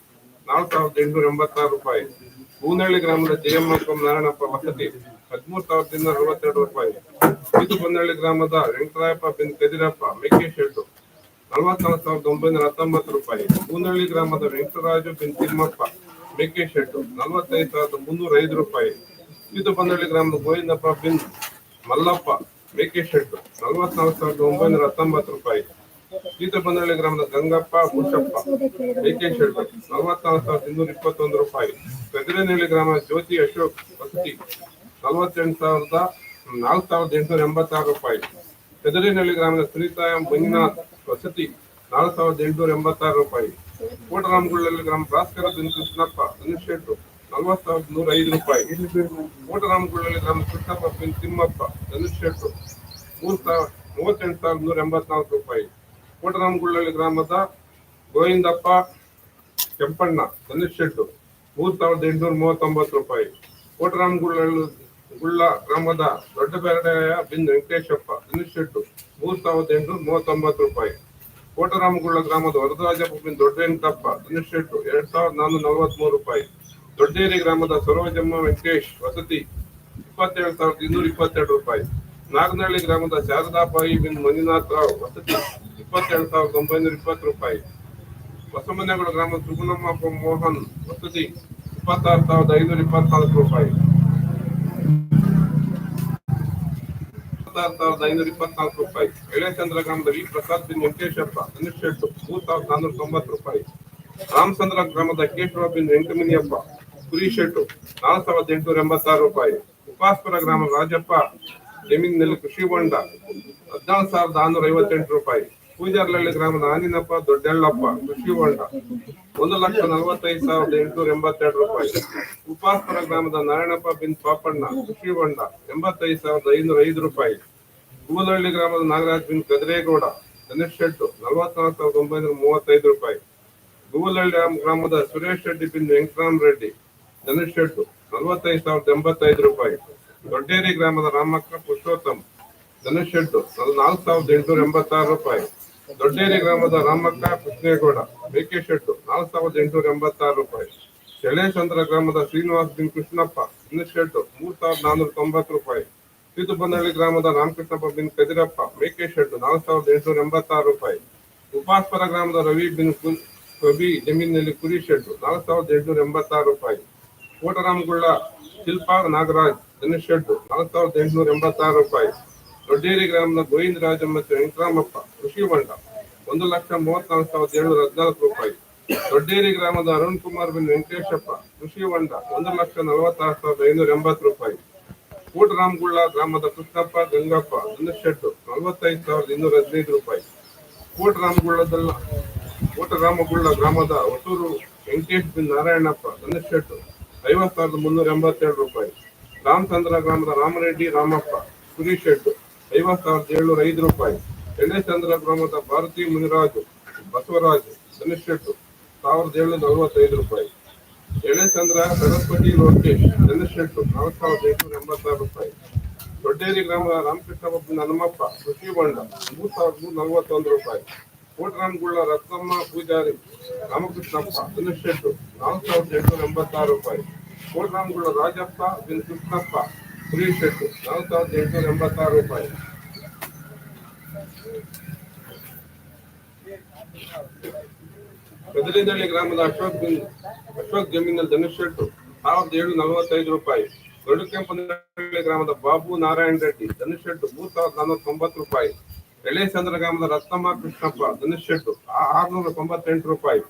Speaker 4: ನಾಲ್ಕು ಸಾವಿರದ ಎಂಟುನೂರ ಎಂಬತ್ತಾರು ರೂಪಾಯಿ. ಹೂನಹಳ್ಳಿ ಗ್ರಾಮದ ಜಯಮ್ಮ ಕೋಂ ನಾರಾಯಣಪ್ಪ ವಸತಿ ಹದಿಮೂರು ಸಾವಿರದ ಇನ್ನೂರ ಅರವತ್ತೆರಡು ರೂಪಾಯಿ. ಇದು ಬಂದಹಳ್ಳಿ ಗ್ರಾಮದ ವೆಂಕಟರಾಯಪ್ಪ ಬಿನ್ ಕದಿರಪ್ಪ ಮೇಕೆ ಶೆಡ್ಡು ನಲವತ್ನಾಲ್ಕು ಸಾವಿರದ ಒಂಬೈನೂರ ಹತ್ತೊಂಬತ್ತು ರೂಪಾಯಿ. ಕೂನಹಳ್ಳಿ ಗ್ರಾಮದ ವೆಂಕಟರಾಜು ಬಿನ್ ತಿಮ್ಮಪ್ಪ ಮೇಕೆ ಶೆಟ್ಟು ನಲವತ್ತೈದು ಸಾವಿರದ ಮುನ್ನೂರ ಐದು ರೂಪಾಯಿ. ಇದು ಬಂದಹಳ್ಳಿ ಗ್ರಾಮದ ಗೋವಿಂದಪ್ಪ ಬಿನ್ ಮಲ್ಲಪ್ಪ ಮೇಕೆ ಶೆಟ್ಟು ನಲವತ್ನಾಲ್ಕು ಸಾವಿರದ ಒಂಬೈನೂರ ಹತ್ತೊಂಬತ್ತು ರೂಪಾಯಿ. ಇದು ಬಂದಹಳ್ಳಿ ಗ್ರಾಮದ ಗಂಗಪ್ಪ ಮುಷಪ್ಪ ಮೇಕೆ ಶೆಡ್ಡು ನಲವತ್ನಾಲ್ಕು ಸಾವಿರದ ಇನ್ನೂರ ಇಪ್ಪತ್ತೊಂದು ರೂಪಾಯಿ. ಕದಿರನಹಳ್ಳಿ ಗ್ರಾಮದ ಜ್ಯೋತಿ ಅಶೋಕ್, ವಸತಿ, ನಲವತ್ತೆಂಟು ಸಾವಿರದ ನಾಲ್ಕು ಸಾವಿರದ ಎಂಟುನೂರ ಎಂಬತ್ತಾರು ರೂಪಾಯಿ. ಕದಿರಿನಹಳ್ಳಿ ಗ್ರಾಮದ ಸುನೀತಾ ಮಂಜುನಾಥ್ ವಸತಿ ನಾಲ್ಕು ಸಾವಿರದ ಎಂಟುನೂರ ಎಂಬತ್ತಾರು ರೂಪಾಯಿ. ಕೋಟರಾಮಗುಳ್ಳಲ್ಲಿ ಗ್ರಾಮ ಭಾಸ್ಕರ ಕೃಷ್ಣಪ್ಪ ಶೆಡ್ಡು ನಲವತ್ತು ಸಾವಿರದ ನೂರ ಐದು ರೂಪಾಯಿ. ಕೋಟರಾಮಗುಳ್ಳಲ್ಲಿ ಗ್ರಾಮ ಕೃಷ್ಣಪ್ಪ ಬಿನ್ ತಿಮ್ಮಪ್ಪ ಶೆಡ್ಡು ಮೂರು ಸಾವಿರ ಮೂವತ್ತೆಂಟು ಸಾವಿರದ ನೂರ ಎಂಬತ್ನಾಲ್ಕು ರೂಪಾಯಿ. ಕೋಟರಾಮಗುಳ್ಳಲ್ಲಿ ಗ್ರಾಮದ ಗೋವಿಂದಪ್ಪ ಕೆಂಪಣ್ಣ ಶೆಡ್ಡು ಮೂರು ಸಾವಿರದ ಎಂಟುನೂರ ಮೂವತ್ತೊಂಬತ್ತು ರೂಪಾಯಿ. ಕೋಟರಾಮಗುಳ್ಳ ಗುಳ್ಳ ಗ್ರಾಮದ ದೊಡ್ಡ ಬೆರಡೆಯ ಬಿನ್ ವೆಂಕಟೇಶಪ್ಪ ಶೆಡ್ಡು ಮೂರು ಸಾವಿರದ ಎಂಟುನೂರ ಮೂವತ್ತೊಂಬತ್ತು ರೂಪಾಯಿ. ಕೋಟರಾಮಗುಳ್ಳ ಗ್ರಾಮದ ವರದರಾಜಪ್ಪ ಬಿನ್ ದೊಡ್ಡ ವೆಂಕಟಪ್ಪ ಶೆಡ್ಡು ಎರಡ್ ಸಾವಿರದ ನಾನ್ನೂರ ನಲವತ್ಮೂರು ರೂಪಾಯಿ. ದೊಡ್ಡೇರಿ ಗ್ರಾಮದ ಸರೋಜಮ್ಮ ವೆಂಕಟೇಶ್ ವಸತಿ ಇಪ್ಪತ್ತೇಳು ಸಾವಿರದ ಇನ್ನೂರ ಇಪ್ಪತ್ತೆರಡು ರೂಪಾಯಿ. ನಾಗನಹಳ್ಳಿ ಗ್ರಾಮದ ಶಾರದಾಬಾಯಿ ಬಿನ್ ಮಂಜುನಾಥ್ ರಾವ್ ವಸತಿ ಇಪ್ಪತ್ತೇಳು ಸಾವಿರದ ಒಂಬೈನೂರ ಇಪ್ಪತ್ತು ರೂಪಾಯಿ. ಹೊಸಮನೆಗಳ ಗ್ರಾಮದ ಸುಗುಣಮ್ಮ ಮೋಹನ್ ವಸತಿ ಇಪ್ಪತ್ತಾರು ಸಾವಿರದ ಐನೂರ ಇಪ್ಪತ್ನಾಲ್ಕು ರೂಪಾಯಿ. ಸಾವಿರದ ಐನೂರ ಇಪ್ಪತ್ನಾಲ್ಕು ರೂಪಾಯಿ. ಎಳೆಚಂದ್ರ ಗ್ರಾಮದ ವಿ ಪ್ರಸಾದ್ ಬಿನ್ ವೆಂಕಟೇಶಪ್ಪ ಶೆಟ್ಟು ಮೂರ್ ಸಾವಿರದ ನಾನ್ನೂರ ತೊಂಬತ್ತು ರೂಪಾಯಿ. ರಾಮಚಂದ್ರ ಗ್ರಾಮದ ಕೇಶವ ಬಿನ್ ವೆಂಕಟಮಿನಿಯಪ್ಪ, ಕುರಿ ಶೆಟ್ಟು ನಾಲ್ಕು ಸಾವಿರದ ಎಂಟುನೂರ ಎಂಬತ್ತಾರು ರೂಪಾಯಿ. ಉಪಾಸ್ಪುರ ಗ್ರಾಮದ ರಾಜಪ್ಪ, ಜಮೀನಿನಲ್ಲಿ ಕೃಷಿ ಹೊಂಡ ಹದಿನಾಲ್ಕು ಸಾವಿರದ ಆರುನೂರ ಐವತ್ತೆಂಟು ರೂಪಾಯಿ. ಪೂಜಾರ್ಲಹಳ್ಳಿ ಗ್ರಾಮದ ನಾನಿನಪ್ಪ ದೊಡ್ಡಳ್ಳಪ್ಪ ಕೃಷಿ ಹೊಂಡ ಒಂದು ಲಕ್ಷ ನಲವತ್ತೈದು ಸಾವಿರದ ಎಂಟುನೂರ ಎಂಬತ್ತೆರಡು ರೂಪಾಯಿ. ಉಪಾಸ್ಪುರ ಗ್ರಾಮದ ನಾರಾಯಣಪ್ಪ ಬಿನ್ ಪಾಪಣ್ಣ ಕೃಷಿ ಹೊಂಡ ಎಂಬತ್ತೈದು ಸಾವಿರದ ಐನೂರ ಐದು ರೂಪಾಯಿ. ಹೂಲಹಳ್ಳಿ ಗ್ರಾಮದ ನಾಗರಾಜ್ ಬಿನ್ ಕದ್ರೇಗೌಡ ಗಣೇಶ್ ಶೆಟ್ಟು ನಲವತ್ನಾಲ್ಕು ಸಾವಿರದ ಒಂಬೈನೂರ ಮೂವತ್ತೈದು ರೂಪಾಯಿ. ಗೂವಲಹಳ್ಳಿ ಗ್ರಾಮದ ಸುರೇಶ್ ರೆಡ್ಡಿ ಬಿನ್ ವೆಂಕಟರಾಮ್ ರೆಡ್ಡಿ ಗಣೇಶ್ ಶೆಟ್ಟು, ನಲವತ್ತೈದು ಸಾವಿರದ ಎಂಬತ್ತೈದು ರೂಪಾಯಿ. ದೊಡ್ಡೇರಿ ಗ್ರಾಮದ ರಾಮಕ್ಕ ಪುರುಷೋತ್ತಮ್ ಗಣೇಶ್ ಶೆಟ್ಟು ನಾಲ್ಕು ಸಾವಿರದ ಎಂಟುನೂರ ಎಂಬತ್ತಾರು ರೂಪಾಯಿ. ದೊಡ್ಡೇರಿ ಗ್ರಾಮದ ರಾಮಕ್ಕ ಕೃಷ್ಣೇಗೌಡ, ಮೇಕೆ ಶೆಟ್ಟು, ನಾಲ್ಕು ಸಾವಿರದ ಎಂಟುನೂರ ಎಂಬತ್ತಾರು ರೂಪಾಯಿ. ಚಳ್ಳೇಶಂದ್ರ ಗ್ರಾಮದ ಶ್ರೀನಿವಾಸ್ ಬಿನ್ ಕೃಷ್ಣಪ್ಪ ಇನ್ನು ಶೆಟ್ಟು, ಮೂರು ಸಾವಿರದ ನಾನ್ನೂರ ತೊಂಬತ್ತು ರೂಪಾಯಿ. ಸೀತುಬನಹಳ್ಳಿ ಗ್ರಾಮದ ರಾಮಕೃಷ್ಣಪ್ಪ ಬಿನ್ ಕದಿರಪ್ಪ, ಮೇಕೆ ಶೆಟ್ಟು, ನಾಲ್ಕು ಸಾವಿರದ ಎಂಟುನೂರ ಎಂಬತ್ತಾರು ರೂಪಾಯಿ. ಉಪಾಸ್ಪರ ಗ್ರಾಮದ ರವಿ ಬಿನ್ ಕಬಿ ಜಮೀನಿನಲ್ಲಿ ಕುರಿ ಶೆಡ್ಡು ನಾಲ್ಕು ಸಾವಿರದ ಎಂಟುನೂರ ಎಂಬತ್ತಾರು ರೂಪಾಯಿ. ಕೋಟರಾಮಗುಳ್ಳ, ಶಿಲ್ಪಾ ನಾಗರಾಜ್ ಧನುಷ್ ಶೆಡ್ಡು ನಾಲ್ಕು ಸಾವಿರದ ಎಂಟುನೂರ ಎಂಬತ್ತಾರು ರೂಪಾಯಿ. ದೊಡ್ಡೇರಿ ಗ್ರಾಮದ ಗೋವಿಂದರಾಜ ಮತ್ತು ವೆಂಕಟರಾಮಪ್ಪ ಕೃಷಿ ಹೊಂಡ ಒಂದು ಲಕ್ಷ ಮೂವತ್ನಾಲ್ಕು ಸಾವಿರದ ಏಳ್ನೂರ ಹದಿನಾಲ್ಕು ರೂಪಾಯಿ. ದೊಡ್ಡೇರಿ ಗ್ರಾಮದ ಅರುಣ್ ಕುಮಾರ್ ಬಿನ್ ವೆಂಕಟೇಶಪ್ಪ ಕೃಷಿ ಹೊಂಡ ಒಂದು ಲಕ್ಷ ನಲವತ್ತಾರು ಸಾವಿರದ ಐನೂರ ಎಂಬತ್ತು ರೂಪಾಯಿ. ಕೋಟರಾಮಗುಳ್ಳ ಗ್ರಾಮದ ಕೃಷ್ಣಪ್ಪ, ಗಂಗಪ್ಪ ಒಂದು ಶೆಡ್ಡು ನಲವತ್ತೈದು ಸಾವಿರದ ಇನ್ನೂರ ಹದಿನೈದು ರೂಪಾಯಿ. ಕೋಟರಾಮಗುಳ್ಳದಲ್ಲ, ಕೋಟರಾಮಗುಳ್ಳ ಗ್ರಾಮದ ಹೊಸೂರು ವೆಂಕಟೇಶ್ ಬಿನ್ ನಾರಾಯಣಪ್ಪ ಒಂದು ಶೆಡ್ ಐವತ್ತು ಸಾವಿರದ ಮುನ್ನೂರ ಎಂಬತ್ತೆರಡು ರೂಪಾಯಿ. ರಾಮಚಂದ್ರ ಗ್ರಾಮದ ರಾಮರೆಡ್ಡಿ ರಾಮಪ್ಪ ಕುರಿ ಶೆಟ್ಟು ಐವತ್ತು ಸಾವಿರದ ಏಳ್ನೂರ ಐದು ರೂಪಾಯಿ. ಎಣ್ಣೆಚಂದ್ರ ಗ್ರಾಮದ ಭಾರತಿ ಮುನಿರಾಜು, ಬಸವರಾಜ್ ಶೆಟ್ಟು ಸಾವಿರದ ಏಳ್ನೂರ ನಲವತ್ತೈದು ರೂಪಾಯಿ. ಎಳೆಚಂದ್ರ ಸರಸ್ವತಿ, ಲೋಕೇಶ್ ಶೆಟ್ಟು ನಾಲ್ಕು ಸಾವಿರದ ಎಂಟುನೂರ ಎಂಬತ್ತಾರು ರೂಪಾಯಿ. ದೊಡ್ಡೇರಿ ಗ್ರಾಮದ ರಾಮಕೃಷ್ಣ ಬಬ್ಬನ ಹನುಮಪ್ಪ, ಕೃಷಿ ಬಂಡ ಮೂರು ಸಾವಿರದ ನೂರ ನಲವತ್ತೊಂದು ರೂಪಾಯಿ. ಕೋಟರಾಮಗುಳ್ಳ ರತ್ನಮ್ಮ ಪೂಜಾರಿ, ರಾಮಕೃಷ್ಣಪ್ಪ ಶೆಟ್ಟು ನಾಲ್ಕು ಸಾವಿರದ ಎಂಟುನೂರ ಎಂಬತ್ತಾರು ರೂಪಾಯಿ. ಕೋಟರಾಮಗುಳ್ಳ ರಾಜಪ್ಪ ಬಿನ್ ಕೃಷ್ಣಪ್ಪ ಸುರೇಶ್ ಶೆಟ್ಟು ನಾಲ್ಕು ಸಾವಿರದ ಎಂಟುನೂರ ಎಂಬತ್ತಾರು ರೂಪಾಯಿ. ಕದಲಿನಹಳ್ಳಿ ಗ್ರಾಮದ ಅಶೋಕ್ ಅಶೋಕ್ ಜಮೀನಲ್ಲಿ ಧನುಷ್ ಶೆಟ್ಟು, ಸಾವಿರದ ಏಳು ನಲವತ್ತೈದು ರೂಪಾಯಿ. ದೊಡ್ಡಕೆಂಪನಹಳ್ಳಿ ಗ್ರಾಮದ ಬಾಬು ನಾರಾಯಣ ರೆಡ್ಡಿ, ಧನುಷ್ ಶೆಟ್ಟು, ಮೂರು ಸಾವಿರದ ನಾನ್ನೂರ ರೂಪಾಯಿ. ಎಳೆಸಂದ್ರ ಗ್ರಾಮದ ರತ್ನಮ್ಮ ಕೃಷ್ಣಪ್ಪ, ಧನುಷ್ ಶೆಟ್ಟು ಆರ್ನೂರ ತೊಂಬತ್ತೆಂಟು ರೂಪಾಯಿ.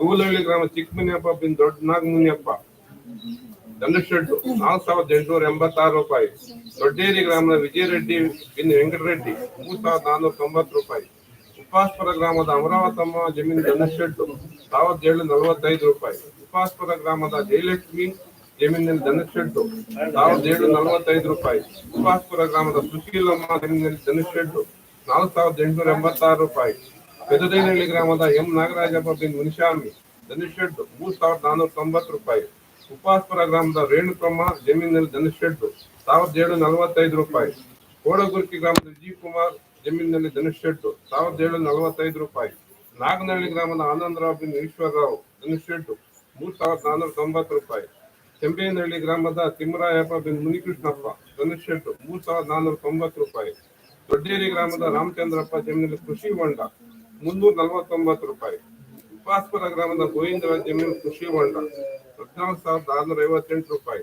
Speaker 4: ಗೂಲಹಳ್ಳಿ ಗ್ರಾಮ ಚಿಕ್ಕಮುನಿಯಪ್ಪ ಬಿನ್ ದೊಡ್ಡ ನಾಗಮುನಿಯಪ್ಪ. ಶೆಟ್ಟು ನಾಲ್ಕು ಸಾವಿರದ ಎಂಟುನೂರ ಎಂಬತ್ತಾರು ರೂಪಾಯಿ. ದೊಡ್ಡೇರಿ ಗ್ರಾಮದ ವಿಜಯರೆಡ್ಡಿ ಬಿನ್ ವೆಂಕಟರೆಡ್ಡಿ ಮೂರು ಸಾವಿರದ ನಾನ್ನೂರ ತೊಂಬತ್ತು ರೂಪಾಯಿ. ಉಪಾಸ್ಪುರ ಗ್ರಾಮದ ಅಮರಾವತಮ್ಮ ಜಮೀನು ಶೆಟ್ಟು ಸಾವಿರದ ಏಳು ನಲವತ್ತೈದು ರೂಪಾಯಿ. ಉಪಾಸ್ಪುರ ಗ್ರಾಮದ ಜಯಲಕ್ಷ್ಮಿ ಜಮೀನಿನಲ್ಲಿ ಶೆಟ್ಟು ಸಾವಿರದ ಏಳು ನಲವತ್ತೈದು ರೂಪಾಯಿ. ಉಪಾಸ್ಪುರ ಗ್ರಾಮದ ಸುಶೀಲಮ್ಮ ಜಮೀನಿನಲ್ಲಿ ದನ ನಾಲ್ಕು ಸಾವಿರದ ಎಂಟುನೂರ ಎಂಬತ್ತಾರು ರೂಪಾಯಿ. ಪೆದದೇನಹಳ್ಳಿ ಗ್ರಾಮದ ಎಂ ನಾಗರಾಜಪ್ಪ ಬಿನ್ ಮುನಿಶಾಮಿ ಮೂರು ಮೂರ್ ಸಾವಿರದ ನಾನ್ನೂರ ತೊಂಬತ್ತು ರೂಪಾಯಿ. ಉಪಾಸ್ಪುರ ಗ್ರಾಮದ ರೇಣುಕಮ್ಮ ಜಮೀನಿನಲ್ಲಿ ದನ ಸಾವಿರದ ಏಳು ನಲವತ್ತೈದು ರೂಪಾಯಿ. ಕೋಡಗುರ್ಕಿ ಗ್ರಾಮದ ವಿಜಯ್ ಕುಮಾರ್, ಜಮೀನಿನಲ್ಲಿ ದನ ಶೆಟ್ಟು ಸಾವಿರದ ಏಳು ನಲವತ್ತೈದು ರೂಪಾಯಿ. ನಾಗನಹಳ್ಳಿ ಗ್ರಾಮದ ಆನಂದರಾವ್ ಬಿನ್ ಈಶ್ವರರಾವ್ ಧನುಷ್ ಶೆಟ್ಟು ಮೂರು ಸಾವಿರದ ನಾನ್ನೂರ ತೊಂಬತ್ತು ರೂಪಾಯಿ. ಕೆಂಪೇನಹಳ್ಳಿ ಗ್ರಾಮದ ತಿಮ್ಮರಾಯಪ್ಪ ಬಿನ್ ಮುನಿಕೃಷ್ಣಪ್ಪ ದನ ಶೆಡ್ ಮೂರ್ ಸಾವಿರದ ನಾನ್ನೂರ ತೊಂಬತ್ತು ರೂಪಾಯಿ. ದೊಡ್ಡೇರಿ ಗ್ರಾಮದ ರಾಮಚಂದ್ರಪ್ಪ ಜಮೀನಲ್ಲಿ ಕೃಷಿ ಹೊಂಡ, ಮುನ್ನೂರ ನಲವತ್ತೊಂಬತ್ತು ರೂಪಾಯಿ. ಉಪಾಸ್ಪುರ ಗ್ರಾಮದ ಗೋವಿಂದರಾಜ್ ಜಮೀನು ಕೃಷಿ ಹೊಂಡ ಹದಿನಾಲ್ಕು ಸಾವಿರದ ಆರುನೂರ ಐವತ್ತೆಂಟು ರೂಪಾಯಿ.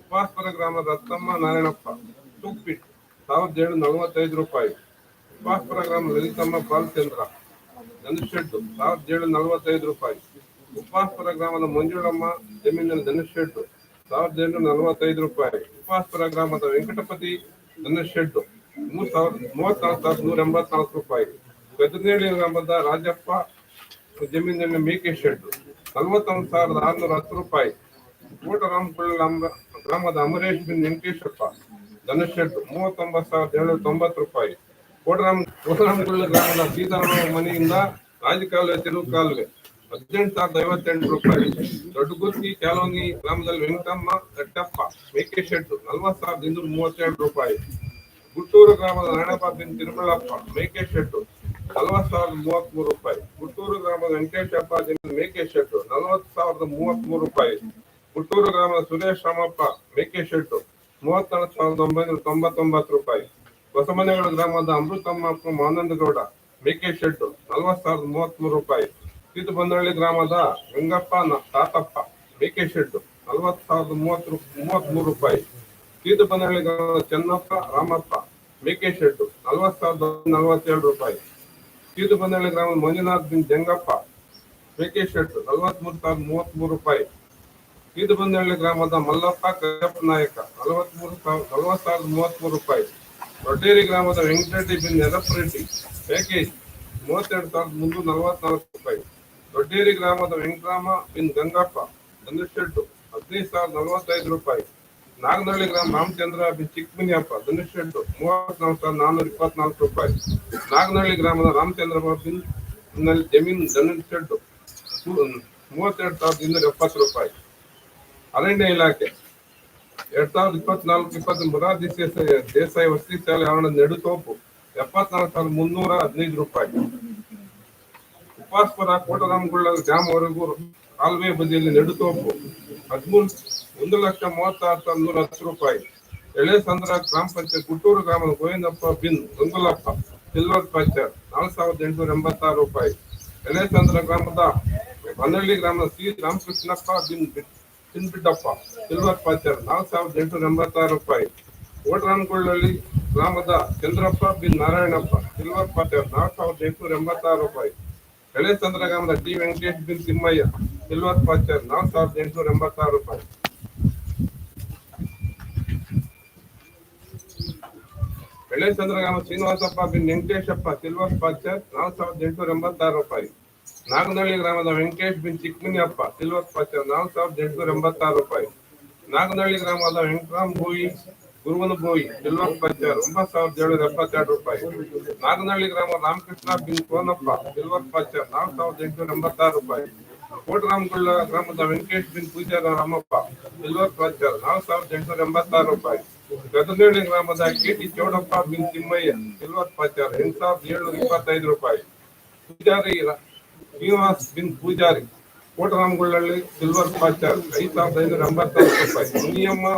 Speaker 4: ಉಪಾಸ್ಪುರ ಗ್ರಾಮದ ರತ್ನಮ್ಮ ನಾರಾಯಣಪ್ಪ, ತುಪ್ಪಿ, ಸಾವಿರದ ಏಳು ನಲವತ್ತೈದು ರೂಪಾಯಿ. ಉಪಾಸ್ಪುರ ಗ್ರಾಮ ಲಲಿತಮ್ಮ ಬಾಲಚಂದ್ರ ಧನುಷ್ ಶೆಟ್ಟು ಸಾವಿರದ ಏಳು ನಲವತ್ತೈದು ರೂಪಾಯಿ. ಉಪಾಸ್ಪುರ ಗ್ರಾಮದ ಮಂಜುಳಮ್ಮ, ಜಮೀನಿನ ಧನುಷ್ ಶೆಟ್ಟು ಸಾವಿರದ ಏಳು ನಲವತ್ತೈದು ರೂಪಾಯಿ. ಉಪಾಸ್ಪುರ ಗ್ರಾಮದ ವೆಂಕಟಪತಿ ಧನುಷ್ ಮೂರು ಸಾವಿರದ ಮೂವತ್ನಾಲ್ಕು ಸಾವಿರದ ನೂರ ಎಂಬತ್ನಾಲ್ಕು ರೂಪಾಯಿ. ಗದನೇಳಿ ಗ್ರಾಮದ ರಾಜಪ್ಪ, ಜಮೀನಿನ ಮೇಕೆ ಶೆಡ್ ನಲವತ್ತೊಂದು ಸಾವಿರದ ಆರುನೂರ ಹತ್ತು ರೂಪಾಯಿ. ಕೋಟರಾಮಕೊಳ್ಳ ಗ್ರಾಮದ ಅಮರೇಶ್ ಬಿನ್ ವೆಂಕಟೇಶಪ್ಪ ಧನುಷ್ ಶೆಡ್ ಮೂವತ್ತೊಂಬತ್ತು ಸಾವಿರದ ಏಳ್ನೂರ ತೊಂಬತ್ತು ರೂಪಾಯಿ. ಕೋಟರಾಮ್ ಕೋಟರಾಮಗುಳ್ಳ ಗ್ರಾಮದ ಸೀತಾರಾಮ ಮನೆಯಿಂದ ರಾಜಕಾಲುವೆ ತಿರುವು ಕಾಲುವೆ ಹದಿನೆಂಟು ಸಾವಿರದ ಐವತ್ತೆಂಟು ರೂಪಾಯಿ. ದೊಡ್ಡಗುತ್ತಿ, ಕ್ಯಾಲೋನಿ, ಗ್ರಾಮದಲ್ಲಿ ವೆಂಕಟಮ್ಮ, ದಟ್ಟಪ್ಪ ಮೇಕೆ ಶೆಡ್ ನಲವತ್ತು ಸಾವಿರದ ಇನ್ನೂರ ಮೂವತ್ತೆರಡು ರೂಪಾಯಿ. ಗುಟ್ಟೂರು ಗ್ರಾಮದ ನಾರಾಯಣಪ್ಪ ಬಿನ್ ತಿರುಮಲಪ್ಪ ಮೇಕೆ ಶೆಟ್ಟು ನಲವತ್ತು ಸಾವಿರದ ಮೂವತ್ತ್ ಮೂರು ರೂಪಾಯಿ. ಗುಟ್ಟೂರು ಗ್ರಾಮದ ವೆಂಕಟೇಶಪ್ಪ ಜಮೀನು ಮೇಕೆ ಶೆಟ್ಟು, ನಲವತ್ತು ಸಾವಿರದ ಮೂವತ್ಮೂರು ರೂಪಾಯಿ. ಗುಟ್ಟೂರು ಗ್ರಾಮದ ಸುರೇಶ್ ರಾಮಪ್ಪ ಮೇಕೆ ಶೆಟ್ಟು ಮೂವತ್ನಾಲ್ಕು ಸಾವಿರದ ಒಂಬೈನೂರ ತೊಂಬತ್ತೊಂಬತ್ತು ರೂಪಾಯಿ. ಹೊಸಮನೆಗಳ ಗ್ರಾಮದ ಅಮೃತಮ್ಮ ಮಾನಂದಗೌಡ ಮೇಕೆ ಶೆಟ್ಟು, ನಲವತ್ತು ಸಾವಿರದ ಮೂವತ್ಮೂರು ರೂಪಾಯಿ. ಬಂದಳ್ಳಿ ಗ್ರಾಮದ ಗಂಗಪ್ಪ ತಾತಪ್ಪ ಮೇಕೆ ಶೆಟ್ಟು, ನಲವತ್ತು ಸಾವಿರದ ಮೂವತ್ತು ಮೂವತ್ತ್ ಮೂರು ರೂಪಾಯಿ. ಬಂದಳ್ಳಿ ಗ್ರಾಮದ ಚೆನ್ನಪ್ಪ, ರಾಮಪ್ಪ ಮೇಕೆ ಶೆಟ್ಟು, ನಲವತ್ತು ಸಾವಿರದ ನಲವತ್ತೆರಡು ರೂಪಾಯಿ. ಬಂದಳ್ಳಿ ಗ್ರಾಮದ ಮಂಜುನಾಥ್ ಬಿನ್ ಜಂಗಪ್ಪ ಪೇಕೆ ಶೆಟ್ ನಲವತ್ಮೂರು ಸಾವಿರದ ಮೂವತ್ಮೂರು ರೂಪಾಯಿ. ಬಂದಳ್ಳಿ ಗ್ರಾಮದ ಮಲ್ಲಪ್ಪ ಕಯ್ಯಪ್ಪ ನಾಯಕ, ನಲವತ್ಮೂರು ಸಾವಿರ, ನಲವತ್ತು ಸಾವಿರದ ಮೂವತ್ಮೂರು ರೂಪಾಯಿ. ದೊಡ್ಡೇರಿ ಗ್ರಾಮದ ವೆಂಕಟರೆಡ್ಡಿ ಬಿನ್ ಯದಪ್ಪರೆಡ್ಡಿ ಪ್ಯಾಕೇಜ್ ಮೂವತ್ತೆರಡು ಸಾವಿರದ ಮುನ್ನೂರ ನಲವತ್ನಾಲ್ಕು ರೂಪಾಯಿ. ದೊಡ್ಡೇರಿ ಗ್ರಾಮದ ವೆಂಕಟರಾಮ ಬಿನ್ ಗಂಗಪ್ಪ ಗಂಗಶೆಟ್ಟು ಶೆಟ್ಟು, ಹದಿನೈದು ಸಾವಿರದ ನಲವತ್ತೈದು ರೂಪಾಯಿ. ನಾಗನಹಳ್ಳಿ ಗ್ರಾಮ ರಾಮಚಂದ್ರ ಬಿ ಚಿಕ್ಕಮನಿಯಪ್ಪ ಧನುಷ್ ಶೆಟ್ಟು ಮೂವತ್ನಾಲ್ಕು ಸಾವಿರದ ನಾನ್ನೂರ ಇಪ್ಪತ್ನಾಲ್ಕು ರೂಪಾಯಿ. ನಾಗನಹಳ್ಳಿ ಗ್ರಾಮದ ರಾಮಚಂದ್ರ ಬಿಲ್ನಲ್ಲಿ ಜಮೀನು ಧನುಷ್ ಶೆಟ್ಟು ಮೂವತ್ತೆರಡು ಸಾವಿರದ ಇನ್ನೂರ ಎಪ್ಪತ್ತು ರೂಪಾಯಿ. ಅರಣ್ಯ ಇಲಾಖೆ, ಎರಡ್ ಸಾವಿರದ ಇಪ್ಪತ್ನಾಲ್ಕು, ಇಪ್ಪತ್ತು ಮೊರಾರ್ಜಿ ದೇಸಾಯಿ ವಸತಿ ಶಾಲೆ ಆವರಣ ನೆಡುತೋಪು ಎಪ್ಪತ್ನಾಲ್ಕು ಸಾವಿರದ ಮುನ್ನೂರ ಹದಿನೈದು ರೂಪಾಯಿ. ಉಪಾಸ್ಪುರ ಕೋಟರಾಮಗುಳ್ಳ ಡ್ಯಾಮ್ವರೆಗೂ ಕಾಲುವೆ ಬದಿಯಲ್ಲಿ ನೆಡುತೋಪು ಹದಿಮೂರು ಒಂದು ಲಕ್ಷ ಮೂವತ್ತಾರು ಸಾವಿರದ ನೂರ ಹತ್ತು ರೂಪಾಯಿ. ಎಳೆಸಂದ್ರ ಗ್ರಾಮ ಪಂಚಾಯತ್ ಗುಟ್ಟೂರು ಗ್ರಾಮದ ಗೋವಿಂದಪ್ಪ ಬಿನ್ ಗಂಗುಲಪ್ಪ ಸಿಲ್ವರ್ ಪಂಚಾಯತ್ ನಾಲ್ಕು ಸಾವಿರದ ಎಂಟುನೂರ ಎಂಬತ್ತಾರು ರೂಪಾಯಿ. ಎಳೆ ಸಂದ್ರ ಗ್ರಾಮದ ಬನ್ನಳ್ಳಿ ಗ್ರಾಮದ ಸಿ ರಾಮಕೃಷ್ಣಪ್ಪ ಬಿನ್ ಚಿನ್ಬಿಟ್ಟಪ್ಪ ಸಿಲ್ವರ್ ಪಂಚಾಯತ್ ನಾಲ್ಕು ಸಾವಿರದ ಎಂಟುನೂರ ಎಂಬತ್ತಾರು ರೂಪಾಯಿ. ಕೋಟರಾಮಗೊಳ್ಳಲ್ಲಿ ಗ್ರಾಮದ ಚಂದ್ರಪ್ಪ ಬಿನ್ ನಾರಾಯಣಪ್ಪ, ಸಿಲ್ವರ್ ಪಂಚಾಯತ್ ನಾಲ್ಕು ಸಾವಿರದ ಎಂಟುನೂರ ಎಂಬತ್ತಾರು ರೂಪಾಯಿ. ಎಳೆ ಚಂದ್ರ ಗ್ರಾಮದ ಡಿ ವೆಂಕಟೇಶ್ ಬಿನ್ ತಿಮ್ಮಯ್ಯ, ಸಿಲ್ವರ್ ಪಂಚಾಯತ್ ನಾಲ್ಕು ಸಾವಿರದ ಎಂಟುನೂರ ಎಂಬತ್ತಾರು ರೂಪಾಯಿ. ಬೆಳೆ ಚಂದ್ರಗಾಮ ಶ್ರೀನಿವಾಸಪ್ಪ ಬಿನ್ ವೆಂಕಟೇಶಪ್ಪ ಸಿಲ್ವರ್ ಪಾಚರ್ ನಾಲ್ಕು ಸಾವಿರದ ಎಂಟುನೂರ ಎಂಬತ್ತಾರು ರೂಪಾಯಿ. ನಾಗನಹಳ್ಳಿ ಗ್ರಾಮದ ವೆಂಕಟೇಶ್ ಬಿನ್ ಚಿಕ್ಕಮುನಿಯಪ್ಪ ಸಿಲ್ವರ್ ಪಾಚರ್ ನಾಲ್ಕು ಸಾವಿರದ ಎಂಟುನೂರ ಎಂಬತ್ತಾರು ರೂಪಾಯಿ. ನಾಗನಹಳ್ಳಿ ಗ್ರಾಮದ ವೆಂಕಟರಾಮ್ ಭೋಯಿ, ಗುರುವನ ಭೋಯಿ ಸಿಲ್ವರ್ ಪಾಚರ್ ಒಂಬತ್ತು ಸಾವಿರದ ಏಳ್ನೂರ ಎಪ್ಪತ್ತೆರಡು ರೂಪಾಯಿ. ನಾಗನಹಳ್ಳಿ ಗ್ರಾಮ ರಾಮಕೃಷ್ಣ ಬಿನ್ ಕೋನಪ್ಪ ಸಿಲ್ವರ್ ಪಾಚರ್ ನಾಲ್ಕು ಸಾವಿರದ ಎಂಟುನೂರ ಎಂಬತ್ತಾರು ರೂಪಾಯಿ. ಕೋಟರಾಮಗುಳ್ಳ ಗ್ರಾಮದ ವೆಂಕಟೇಶ್ ಬಿನ್ ಪೂಜಾರ ರಾಮಪ್ಪ ಸಿಲ್ವರ್ ಪಂಚಾಯತ್ ನಾಲ್ಕು ಸಾವಿರದ ಎಂಟುನೂರ ಎಂಬತ್ತಾರು ರೂಪಾಯಿ. ಗದಗಳ್ಳಿ ಗ್ರಾಮದ ಕೆಟಿ ಚೌಡಪ್ಪ ಬಿನ್ ತಿಮ್ಮಯ್ಯ ಸಿಲ್ವರ್ ಪಾಚಾರ್ ಎಂಟು ಸಾವಿರದ ಏಳ್ನೂರ ಇಪ್ಪತ್ತೈದು ರೂಪಾಯಿ. ಪೂಜಾರಿ ಶ್ರೀನಿವಾಸ್ ಬಿನ್ ಪೂಜಾರಿ, ಕೋಟರಾಮಗುಳ್ಳಳ್ಳಿ ಸಿಲ್ವರ್ ಪಾಚಾರ್ ಐದು ಸಾವಿರದ ಐನೂರ ಎಂಬತ್ತೈದು ರೂಪಾಯಿ. ಮುನಿಯಮ್ಮ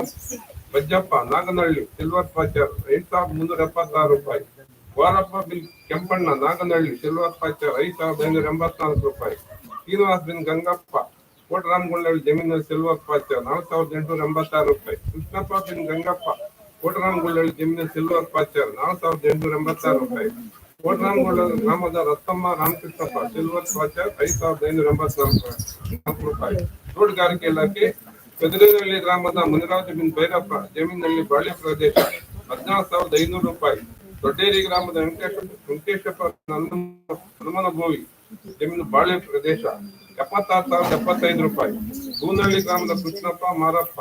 Speaker 4: ಬಜ್ಜಪ್ಪ ನಾಗನಹಳ್ಳಿ ಸಿಲ್ವರ್ ಪಾಚಾರ್ ಐದು ಸಾವಿರದ ಮುನ್ನೂರ ಎಪ್ಪತ್ತಾರು ರೂಪಾಯಿ. ವಾರಪ್ಪ ಬಿನ್ ಕೆಂಪಣ್ಣ ನಾಗನಹಳ್ಳಿ ಸಿಲ್ವರ್ ಪಾಚಾರ್ ಐದು ಸಾವಿರದ ಐನೂರ ಎಂಬತ್ನಾಲ್ಕು ರೂಪಾಯಿ. ಶ್ರೀನಿವಾಸ್ ಬಿನ್ ಗಂಗಪ್ಪ ಕೋಟರಾಮಗುಂಡಳ್ಳಿ ಜಮೀನಲ್ಲಿ ಸಿಲ್ವರ್ ಪಾಚರ್ ನಾಲ್ಕು ಸಾವಿರದ ಎಂಟುನೂರ ಎಂಬತ್ತಾರು ರೂಪಾಯಿ. ಕೃಷ್ಣಪ್ಪ ಬಿನ್ ಗಂಗಪ್ಪ ಕೋಟರಾಮಗುಂಡಳ್ಳಿ ಜಮೀನ ಸಿಲ್ವರ್ ಪಾಚ್ಯ ನಾಲ್ಕು ಸಾವಿರದ ಎಂಟುನೂರ ಎಂಬತ್ತಾರು ರೂಪಾಯಿ. ಕೋಟರಾಮಗುಂಡ ಗ್ರಾಮದ ರತ್ತಮ್ಮ ರಾಮಕೃಷ್ಣಪ್ಪ ಸಿಲ್ವರ್ ಪಾಚರ್ ಐದು ಸಾವಿರದ ಐನೂರ ಎಂಬತ್ನಾಲ್ಕು ರೂಪಾಯಿ. ತೋಟಗಾರಿಕೆ ಇಲಾಖೆ ಕದಿರೇನಹಳ್ಳಿ ಗ್ರಾಮದ ಮುನಿರಾಜ ಬಿನ್ ಭೈರಪ್ಪ ಜಮೀನಿನಲ್ಲಿ ಬಾಳೆ ಪ್ರದೇಶ ಹದಿನಾಲ್ಕು ಸಾವಿರದ ಐನೂರು ರೂಪಾಯಿ. ದೊಡ್ಡೇರಿ ಗ್ರಾಮದ ವೆಂಕಟೇಶ, ವೆಂಕಟೇಶಪ್ಪ ಹನುಮನ ಜಮೀನು ಬಾಳೆ ಪ್ರದೇಶ. ಎಪ್ಪತ್ತಾರು ಸಾವಿರದ ಎಪ್ಪತ್ತೈದು ರೂಪಾಯಿ. ಹೂನಹಳ್ಳಿ ಗ್ರಾಮದ ಕೃಷ್ಣಪ್ಪ ಮಾರಪ್ಪ.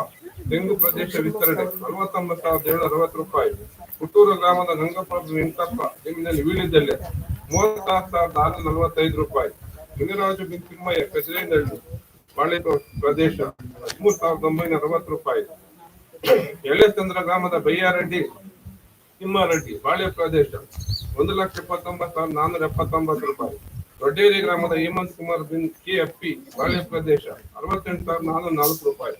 Speaker 4: ತೆಂಗು ಪ್ರದೇಶ ವಿಸ್ತರಣೆ ನಲವತ್ತೊಂಬತ್ತು ಸಾವಿರದ ಏಳ್ನೂರ ಅರವತ್ತು ರೂಪಾಯಿ. ಹುಟ್ಟೂರು ಗ್ರಾಮದ ನಂಗಪ್ಪ ವೆಂಕಪ್ಪ ಜಮೀನಲ್ಲಿ ವೀಳಿದ್ದಲ್ಲಿ ಮೂವತ್ತಾರು ಸಾವಿರದ ಆರುನೂರ ನಲವತ್ತೈದು ರೂಪಾಯಿ. ಮುನಿರಾಜು ಬಿನ್ ತಿಮ್ಮಯ್ಯ ಕಜರೇನಹಳ್ಳಿ ಬಾಳೆ ಪ್ರದೇಶ, ಹದಿಮೂರು ಸಾವಿರದ ಒಂಬೈನೂರ ಅರವತ್ತು ರೂಪಾಯಿ ಎಳೆಚಂದ್ರ ಗ್ರಾಮದ ಬಯ್ಯಾರೆಡ್ಡಿ ತಿಮ್ಮಾರೆಡ್ಡಿ, ಬಾಳೆ ಪ್ರದೇಶ, ಒಂದು ಲಕ್ಷ ಇಪ್ಪತ್ತೊಂಬತ್ತು ಸಾವಿರದ ನಾನ್ನೂರ ಎಪ್ಪತ್ತೊಂಬತ್ತು ರೂಪಾಯಿ. ದೊಡ್ಡೇರಿ ಗ್ರಾಮದ ಹೇಮಂತ್ ಕುಮಾರ್ ಬಿನ್ ಕೆ ಎಫ್ ಪಿ ಬಾಳೆ ಪ್ರದೇಶ, ಅರವತ್ತೆಂಟು ಸಾವಿರದ ನಾನ್ನೂರ ನಾಲ್ಕು ರೂಪಾಯಿ.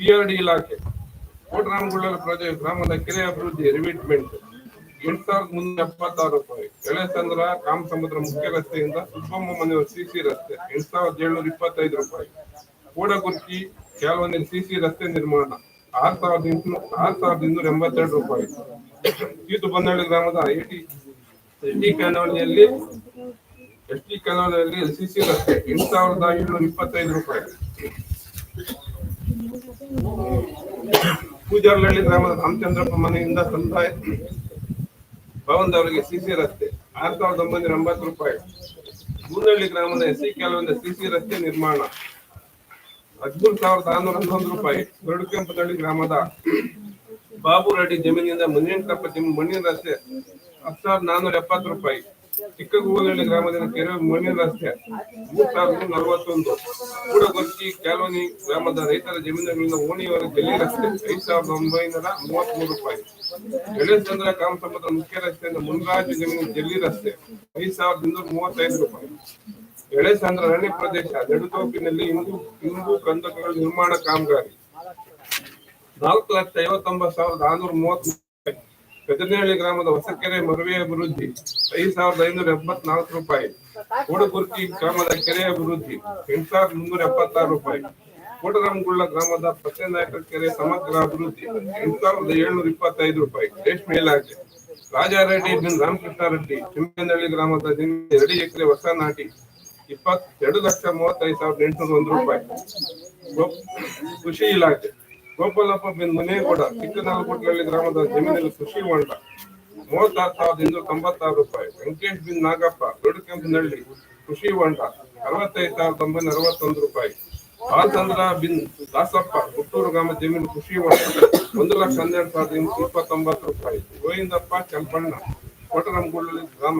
Speaker 4: ಪಿಆರ್ಡಿ ಇಲಾಖೆ, ಕೋಟರಾಮಗುಳ್ಳರ ಪ್ರದೇಶ ಗ್ರಾಮದ ಕೆರೆ ಅಭಿವೃದ್ಧಿ, ರಿವಿಟ್ಮೆಂಟ್. ಎಂಟು ಸಾವಿರದ ಮುನ್ನೂರ ಎಪ್ಪತ್ತಾರು ರೂಪಾಯಿ. ಎಳೆಸಂದ್ರ ಕಾಮಸಮುದ್ರ ಮುಖ್ಯ ರಸ್ತೆಯಿಂದ ಸುಬ್ಬಮ್ಮ ಸಿ ಸಿ ರಸ್ತೆ, ಎಂಟು ಸಾವಿರದ ಏಳ್ನೂರ ಇಪ್ಪತ್ತೈದು ರೂಪಾಯಿ. ಕೂಡಗುರ್ಕಿ ಸಿ ಸಿ ರಸ್ತೆ ನಿರ್ಮಾಣ, ಆರು ಸಾವಿರದ ಎಂಟುನೂರ ಆರು ಸಾವಿರದ ಇನ್ನೂರ ಎಂಬತ್ತೆರಡು ರೂಪಾಯಿ. ಕೀತು ಬಂದಳ್ಳಿ ಗ್ರಾಮದ ಎಟಿ ಎಸ್ ಟಿ ಕಾಲೋನಿಯಲ್ಲಿ ಎಸ್ ಟಿ ಕಾಲೋನಿಯಲ್ಲಿ ಎಲ್ ಸಿ ಸಿ ರಸ್ತೆ ಎಂಟು ಸಾವಿರದ ಐನೂರ ಇಪ್ಪತ್ತೈದು ರೂಪಾಯಿ. ಪೂಜಾರ್ಲಹಳ್ಳಿ ಗ್ರಾಮದ ರಾಮಚಂದ್ರಪ್ಪ ಮನೆಯಿಂದ ಸಂದಾಯ ಭವನದವರಿಗೆ ಸಿಸಿ ರಸ್ತೆ, ಆರು ಸಾವಿರದ ಒಂಬೈನೂರ ಎಂಬತ್ತು ರೂಪಾಯಿ. ಗೂನಹಳ್ಳಿ ಗ್ರಾಮದ ಎಸ್ ಸಿ ಕೆಲವೊಂದು ಸಿಸಿ ರಸ್ತೆ ನಿರ್ಮಾಣ, ಹದಿಮೂರು ಸಾವಿರದ ಆರುನೂರ ಹನ್ನೊಂದು ರೂಪಾಯಿ. ದೊಡ್ಡಕೆಂಪನಹಳ್ಳಿ ಗ್ರಾಮದ ಬಾಬು ರೆಡ್ಡಿ ಜಮೀನಿಂದ ಮುನಿಯಂಕಪ್ಪ ಜಮೀನು ಮಣ್ಣಿನ ರಸ್ತೆ ಹತ್ತು ಸಾವಿರದ ನಾನ್ನೂರ ಎಪ್ಪತ್ತು ರೂಪಾಯಿ. ಚಿಕ್ಕಗೂನಹಳ್ಳಿ ಗ್ರಾಮದಿಂದ ಕೆರೆ ಮಣ್ಣಿನ ರಸ್ತೆ ಮೂರ್ ಸಾವಿರದ ನಲವತ್ತೊಂದು. ಕೂಡಗೊರ್ಕಿ ಕ್ಯಾಲೋನಿ ಗ್ರಾಮದ ರೈತರ ಜಮೀನುಗಳಿಂದ ಓಣಿಯವರ ಜಲ್ಲಿ ರಸ್ತೆ ಐದು ಸಾವಿರದ ಒಂಬೈನೂರ ಮೂವತ್ಮೂರು ರೂಪಾಯಿ. ಎಳೆಚಂದ್ರ ಕಾಮಸಮುದ್ರ ಮುಖ್ಯ ರಸ್ತೆಯಿಂದ ಮುನ್ರಾಜು ಜಮೀನು ಜಲ್ಲಿ ರಸ್ತೆ ಐದು ಸಾವಿರದ ಇನ್ನೂರ ಮೂವತ್ತೈದು ರೂಪಾಯಿ. ಎಳೆಸಂದ್ರ ಅರಣ್ಯ ಪ್ರದೇಶ ನೆಡುತೋಪಿನಲ್ಲಿ ಇಂದು ಇಂದು ಕಂದಕಗಳ ನಿರ್ಮಾಣ ಕಾಮಗಾರಿ. ನಾಲ್ಕು ಲಕ್ಷ ಐವತ್ತೊಂಬತ್ತು ಸಾವಿರದ ಆರ್ನೂರ ಮೂವತ್ತು ಕದಿರನಹಳ್ಳಿ ಗ್ರಾಮದ ಹೊಸಕೆರೆ ಮರುವೆ ಅಭಿವೃದ್ಧಿ, ಐದು ಸಾವಿರದ ಐನೂರ ಎಂಬತ್ನಾಲ್ಕು ರೂಪಾಯಿ. ಕೋಡಗುರ್ಕಿ ಗ್ರಾಮದ ಕೆರೆ ಅಭಿವೃದ್ಧಿ ಎಂಟು ಸಾವಿರದ ಮುನ್ನೂರ ಎಪ್ಪತ್ತಾರು ರೂಪಾಯಿ. ಕೋಟರಾಮಗುಳ್ಳ ಗ್ರಾಮದ ಪತ್ತೆನಾಯಕ ಕೆರೆ ಸಮಗ್ರ ಅಭಿವೃದ್ಧಿ ಎಂಟು ಸಾವಿರದ ಏಳ್ನೂರ ಇಪ್ಪತ್ತೈದು ರೂಪಾಯಿ. ರೇಷ್ಮೆ ಇಲಾಖೆ. ರಾಜಾರೆಡ್ಡಿ ಬಿನ್ ರಾಮಕೃಷ್ಣ ರೆಡ್ಡಿ ಚಿಮ್ಮನಹಳ್ಳಿ ಗ್ರಾಮದ ಜಮೀನು ಎರಡು ಎಕರೆ ಹೊಸ ನಾಟಿ, ಇಪ್ಪತ್ತೆರಡು ಲಕ್ಷ ಮೂವತ್ತೈದು ಸಾವಿರದ ಎಂಟುನೂರ ಒಂದು ರೂಪಾಯಿ. ಕೃಷಿ ಇಲಾಖೆ. ಗೋಪಾಲಪ್ಪ ಬೆನ್ ಮನೆ ಕೂಡ ಚಿಕ್ಕನಾಲ್ಕೋಟ್ಲಹಳ್ಳಿ ಗ್ರಾಮದ ಜಮೀನಲ್ಲಿ ಕೃಷಿ ಹೊಂಡ. ಮೂವತ್ತಾರು ಸಾವಿರದ ಇನ್ನೂರ ತೊಂಬತ್ತಾರು ರೂಪಾಯಿ. ವೆಂಕಟೇಶ್ ಬಿನ್ ನಾಗಪ್ಪ, ದೊಡ್ಡಕೆಂಪನಹಳ್ಳಿ ಕೃಷಿ ಹೊಂಡ. ಅರವತ್ತೈದು ಸಾವಿರದ ಒಂಬೈನೂರ ಅರವತ್ತೊಂದು ರೂಪಾಯಿ. ಆಚಂದ್ರ ಬಿನ್ ದಾಸಪ್ಪ ಹುಟ್ಟೂರು ಗ್ರಾಮ ಜಮೀನು ಕೃಷಿ ಹೊಂಡ. ಒಂದು ಲಕ್ಷ ಹನ್ನೆರಡು ಸಾವಿರದ ಇನ್ನೂರ ಇಪ್ಪತ್ತೊಂಬತ್ತು ರೂಪಾಯಿ. ಗೋವಿಂದಪ್ಪ ಚಂಪಣ್ಣ ಕೋಟರಂಗುಳ್ಳಿ ಗ್ರಾಮ